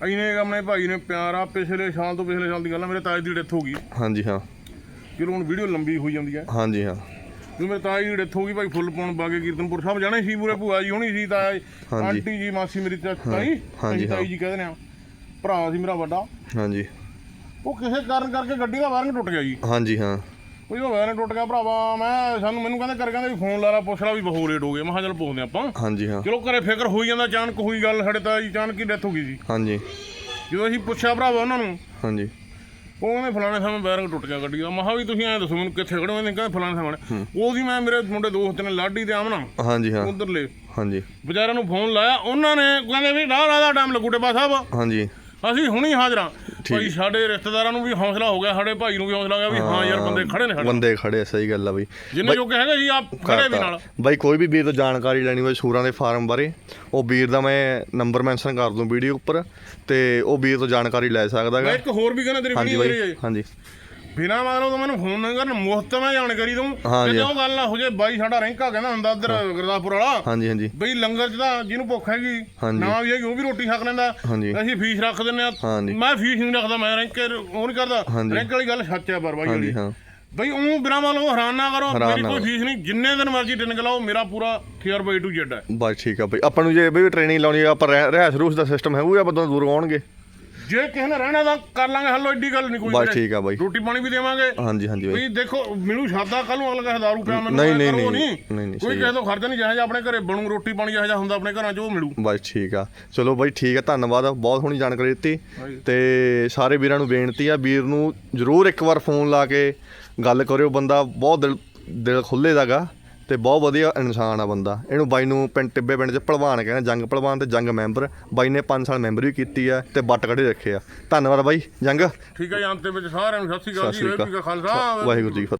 ਕੁ ਆਪਣੇ ਭਾਈ ਨੇ ਪਿਆਰ ਪਿਛਲੇ ਸਾਲ ਤੋਂ ਪਿਛਲੇ ਸਾਲ ਦੀ ਗੱਲ ਆ ਮੇਰੇ ਤਾਏ ਦੀ ਡੈਥ ਹੋ ਗਈ। ਹਾਂਜੀ ਹਾਂ। ਚਲੋ ਹੁਣ ਵੀਡੀਓ ਲੰਬੀ ਹੋਈ ਜਾਂਦੀ ਹੈ ਹਾਂਜੀ ਹਾਂ। ਜਦੋਂ ਮੇਰੇ ਤਾਏ ਦੀ ਡੈਥ ਹੋ ਗਈ ਭਾਈ ਫੁੱਲ ਪਾਉਣ ਬਾਗੇ ਕੀਰਤਨਪੁਰ ਸਾਹਿਬ ਜਾਣੇ ਸੀ ਪੂਰੇ ਭੂਆ ਜੀ ਹੋਣੀ ਸੀ ਤਾਂ ਹਾਂਜੀ। ਆਂਟੀ ਜੀ ਮਾਸੀ ਮੇਰੀ ਤਾਂ ਤਾਈ ਹਾਂਜੀ, ਤਾਈ ਜੀ ਕਹਿੰਦੇ ਨੇ ਆ। ਭਰਾ ਸੀ ਮੇਰਾ ਵੱਡਾ। ਹਾਂਜੀ। ਉਹ ਕਿਸੇ ਕਾਰਨ ਕਰਕੇ ਗੱਡੀ ਦਾ ਵਾਇਰਿੰਗ ਟੁੱਟ ਗਿਆ ਜੀ। ਹਾਂਜੀ ਹਾਂ। ਉਹ ਜਦੋਂ ਵਾਇਰਿੰਗ ਟੁੱਟ ਗਿਆ ਭਰਾਵਾ ਮੈਂ ਸਾਨੂੰ ਮੈਨੂੰ ਕਹਿੰਦੇ ਕਰ ਕਹਿੰਦੇ ਵੀ ਫੋਨ ਲਾ ਲਾ ਪੁੱਛ ਲਾ ਵੀ ਬਹੁਤ ਲੇਟ ਹੋ ਗਏ। ਮੈਂ ਕਿਹਾ ਚੱਲ ਪੁੱਛਦੇ ਆਪਾਂ। ਹਾਂਜੀ ਹਾਂ। ਚਲੋ ਘਰੇ ਫਿਕਰ ਹੋਈ ਜਾਂਦਾ ਅਚਾਨਕ ਹੋਈ ਗੱਲ ਸਾਡੇ ਤਾਂ ਜੀ ਅਚਾਨਕ ਹੀ ਡੈਥ ਹੋ ਗਈ ਸੀ। ਹਾਂਜੀ। ਜਦੋਂ ਅਸੀਂ ਪੁੱਛਿਆ ਭਰਾਵਾ ਉਹਨਾਂ ਨੂੰ ਹਾਂਜੀ। ਉਹ ਕਹਿੰਦੇ ਫਲਾਣੇ ਸਮੇਂ ਵਾਇਰਿੰਗ ਟੁੱਟ ਗਿਆ ਗੱਡੀ ਦਾ ਮੈਂ ਕਿਹਾ ਵੀ ਤੁਸੀਂ ਐਂ ਦੱਸੋ ਮੈਨੂੰ ਕਿੱਥੇ ਖੜੇ ਹੋ? ਨੇ ਕਹਿੰਦੇ ਫਲਾਣੇ ਸਮੇਂ ਉਹਦੀ ਮੈਂ ਮੇਰੇ ਮੁੰਡੇ ਦੋਸਤ ਨੇ ਲਾਡੀ ਤੇ ਆਮਨਾ ਹਾਂਜੀ ਹਾਂ। ਉਧਰਲੇ। ਹਾਂਜੀ। ਵਿਚਾਰਿਆਂ ਨੂੰ ਫੋਨ ਲਾਇਆ। ਉਹਨਾਂ ਨੇ ਕਹਿੰਦੇ ਵੀ ਰਾਹ ਰਾਹ ਦਾ ਟਾਈਮ ਲੱਗੂ ਟੇਪਾ ਸਾਹਿਬ ਹਾਂਜੀ। ਅਸੀਂ ਹੁਣੀ ਹਾਜ਼ਰਾਂ ਭਾਈ ਸਾਡੇ ਰਿਸ਼ਤੇਦਾਰਾਂ ਨੂੰ ਵੀ ਹੌਸਲਾ ਹੋ ਗਿਆ ਸਾਡੇ ਭਾਈ ਨੂੰ ਵੀ ਹੌਸਲਾ ਹੋ ਗਿਆ ਵੀ ਹਾਂ ਯਾਰ ਬੰਦੇ ਖੜੇ ਨੇ ਸਾਡੇ ਬੰਦੇ ਖੜੇ ਸਹੀ ਗੱਲ ਆ ਬਈ। ਜਿੰਨੇ ਜੋ ਹੈਗੇ ਜੀ ਆਪ ਖੜੇ ਵੀ ਨਾਲ। ਬਾਈ ਕੋਈ ਵੀ ਵੀਰ ਤੋਂ ਜਾਣਕਾਰੀ ਲੈਣੀ ਹੋਵੇ ਸੂਰਾਂ ਦੇ ਫਾਰਮ ਬਾਰੇ ਉਹ ਵੀਰ ਦਾ ਮੈਂ ਨੰਬਰ ਮੈਂਸ਼ਨ ਕਰ ਦੂੰ ਵੀਡੀਓ ਉੱਪਰ ਤੇ ਉਹ ਵੀਰ ਤੋਂ ਜਾਣਕਾਰੀ ਲੈ ਸਕਦਾ ਹੈਗਾ ਇੱਕ ਹੋਰ ਵੀ ਕਹਿੰਦਾ ਤੇਰੀ ਵੀਡੀਓ ਹਾਂਜੀ। ਬਿਨਾ ਮਗਰੋਂ ਤਾਂ ਮੈਨੂੰ ਫੋਨ ਨਾ ਕਰਨ ਮੁਫਤ ਮੈਂ ਜਾਣਕਾਰੀ ਦਊਂ। ਹਾਂ ਤੇ ਜੀ। ਜੇ ਉਹ ਗੱਲ ਨਾ ਹੋ ਜੇ ਬਾਈ ਸਾਡਾ ਰੈਂਕਾ ਕਹਿੰਦਾ ਹੁੰਦਾ ਉਧਰ ਗੁਰਦਾਸਪੁਰ ਵਾਲਾ। ਹਾਂਜੀ ਹਾਂਜੀ। ਬਈ ਲੰਗਰ ਚ ਤਾਂ ਜਿਹਨੂੰ ਭੁੱਖ ਹੈਗੀ ਹਾਂਜੀ। ਨਾ ਵੀ ਹੈਗੀ ਉਹ ਵੀ ਰੋਟੀ ਛਕ ਲੈਂਦਾ। ਹਾਂਜੀ। ਅਸੀਂ ਫੀਸ ਰੱਖ ਦਿੰਨੇ ਆ ਹਾਂਜੀ। ਮੈਂ ਫੀਸ ਨਹੀਂ ਰੱਖਦਾ ਮੈਂ ਰੈਂਕ ਉਹ ਨਹੀਂ ਕਰਦਾ। ਹਾਂਜੀ। ਰੈਂਕ ਵਾਲੀ ਗੱਲ ਸੱਚ ਹੈ ਪਰ ਬਾਈ ਹਾਂਜੀ ਜਿਹੜੀ ਹਾਂ। ਬਈ ਉਹ ਬਿਨਾ ਮਤਲਬ ਹੈਰਾਨ ਨਾ ਕਰੋ ਹੈਰਾਨ ਮੇਰੀ ਨਾ ਕੋਈ ਕਰੋ। ਫੀਸ ਨਹੀਂ। ਜਿੰਨੇ ਦਿਨ ਮਰਜ਼ੀ ਟਿੰਨ ਲਾਓ ਮੇਰਾ ਪੂਰਾ ਥੀਅਰ ਬਾਈ ਟੂ ਜ਼ੈਡ ਹੈ ਬਸ ਠੀਕ ਆ ਬਈ। ਆਪਾਂ ਨੂੰ ਜੇ ਬਈ ਟ੍ਰੇਨਿੰਗ ਲਾਉਣੀ ਆ ਆਪਾਂ ਰਹਿ- ਰਹਿਸ ਰੂਸ ਦਾ ਸਿਸਟਮ ਹੈ ਉਹ ਆਪਾਂ ਤੋਂ ਦੂਰ ਆਉਣਗੇ ਜੇ ਕਿਸੇ ਨੇ ਰਹਿਣਾ ਤਾਂ ਕਰ ਲਾਂਗੇ ਹੱਲੋ ਏਡੀ ਗੱਲ ਨਹੀਂ ਕੋਈ ਬਸ। ਠੀਕ ਆ ਬਾਈ। ਰੋਟੀ ਪਾਣੀ ਵੀ ਦੇਵਾਂਗੇ। ਹਾਂਜੀ ਹਾਂਜੀ ਬਾਈ। ਵੀ ਦੇਖੋ ਮੈਨੂੰ ਸਾਦਾ ਕੱਲ ਨੂੰ ਅਗਲਾ ਹਜ਼ਾਰ ਰੁਪਇਆ ਮੈਨੂੰ ਨਹੀਂ, ਨਹੀਂ, ਨਹੀਂ, ਕੋਈ ਕਿਸੇ ਤੋਂ ਖਰਚਾ ਨਹੀਂ ਜਾਇਆ ਆਪਣੇ ਘਰੇ ਬਣੂ ਰੋਟੀ ਪਾਣੀ ਜਿਹਾ ਹੁੰਦਾ ਆਪਣੇ ਘਰਾਂ 'ਚ ਉਹ ਮਿਲੂ। ਬਸ ਠੀਕ ਆ। ਚਲੋ ਬਾਈ ਠੀਕ ਆ ਧੰਨਵਾਦ ਬਹੁਤ ਸੋਹਣੀ ਜਾਣਕਾਰੀ ਦਿੱਤੀ। ਤੇ ਸਾਰੇ ਵੀਰਾਂ ਨੂੰ ਬੇਨਤੀ ਆ ਵੀਰ ਨੂੰ ਜਰੂਰ ਇੱਕ ਵਾਰ ਫੋਨ ਲਾ ਕੇ ਗੱਲ ਕਰਿਓ ਬੰਦਾ ਬਹੁਤ ਦਿਲ ਦਿਲ ਖੁੱਲੇ ਦਾਗਾ ਤੇ ਬਹੁਤ ਵਧੀਆ ਇਨਸਾਨ ਆ ਬੰਦਾ। ਇਹਨੂੰ ਬਾਈ ਨੂੰ ਪਿੰਡ ਟਿੱਬੇ ਪਿੰਡ 'ਚ ਭਲਵਾਨ ਕਹਿੰਦੇ ਜੰਗ ਭਲਵਾਨ ਤੇ ਜੰਗ ਮੈਂਬਰ। ਬਾਈ ਨੇ 5 ਸਾਲ ਮੈਂਬਰ ਵੀ ਕੀਤੀ ਆ ਤੇ ਬੱਟ ਕੱਢੇ ਰੱਖੇ ਆ। ਧੰਨਵਾਦ ਬਾਈ ਜੰਗ। ਠੀਕ ਹੈ ਜੀ ਅੰਤ ਦੇ ਵਿੱਚ ਸਾਰਿਆਂ ਨੂੰ ਸਤਿ ਸ਼੍ਰੀ ਅਕਾਲ ਜੀ ਵਾਹਿਗੁਰੂ ਜੀ ਕਾ ਖਾਲਸਾ। ਵਾਹਿਗੁਰੂ ਜੀ ਕੀ ਫਤਿਹ।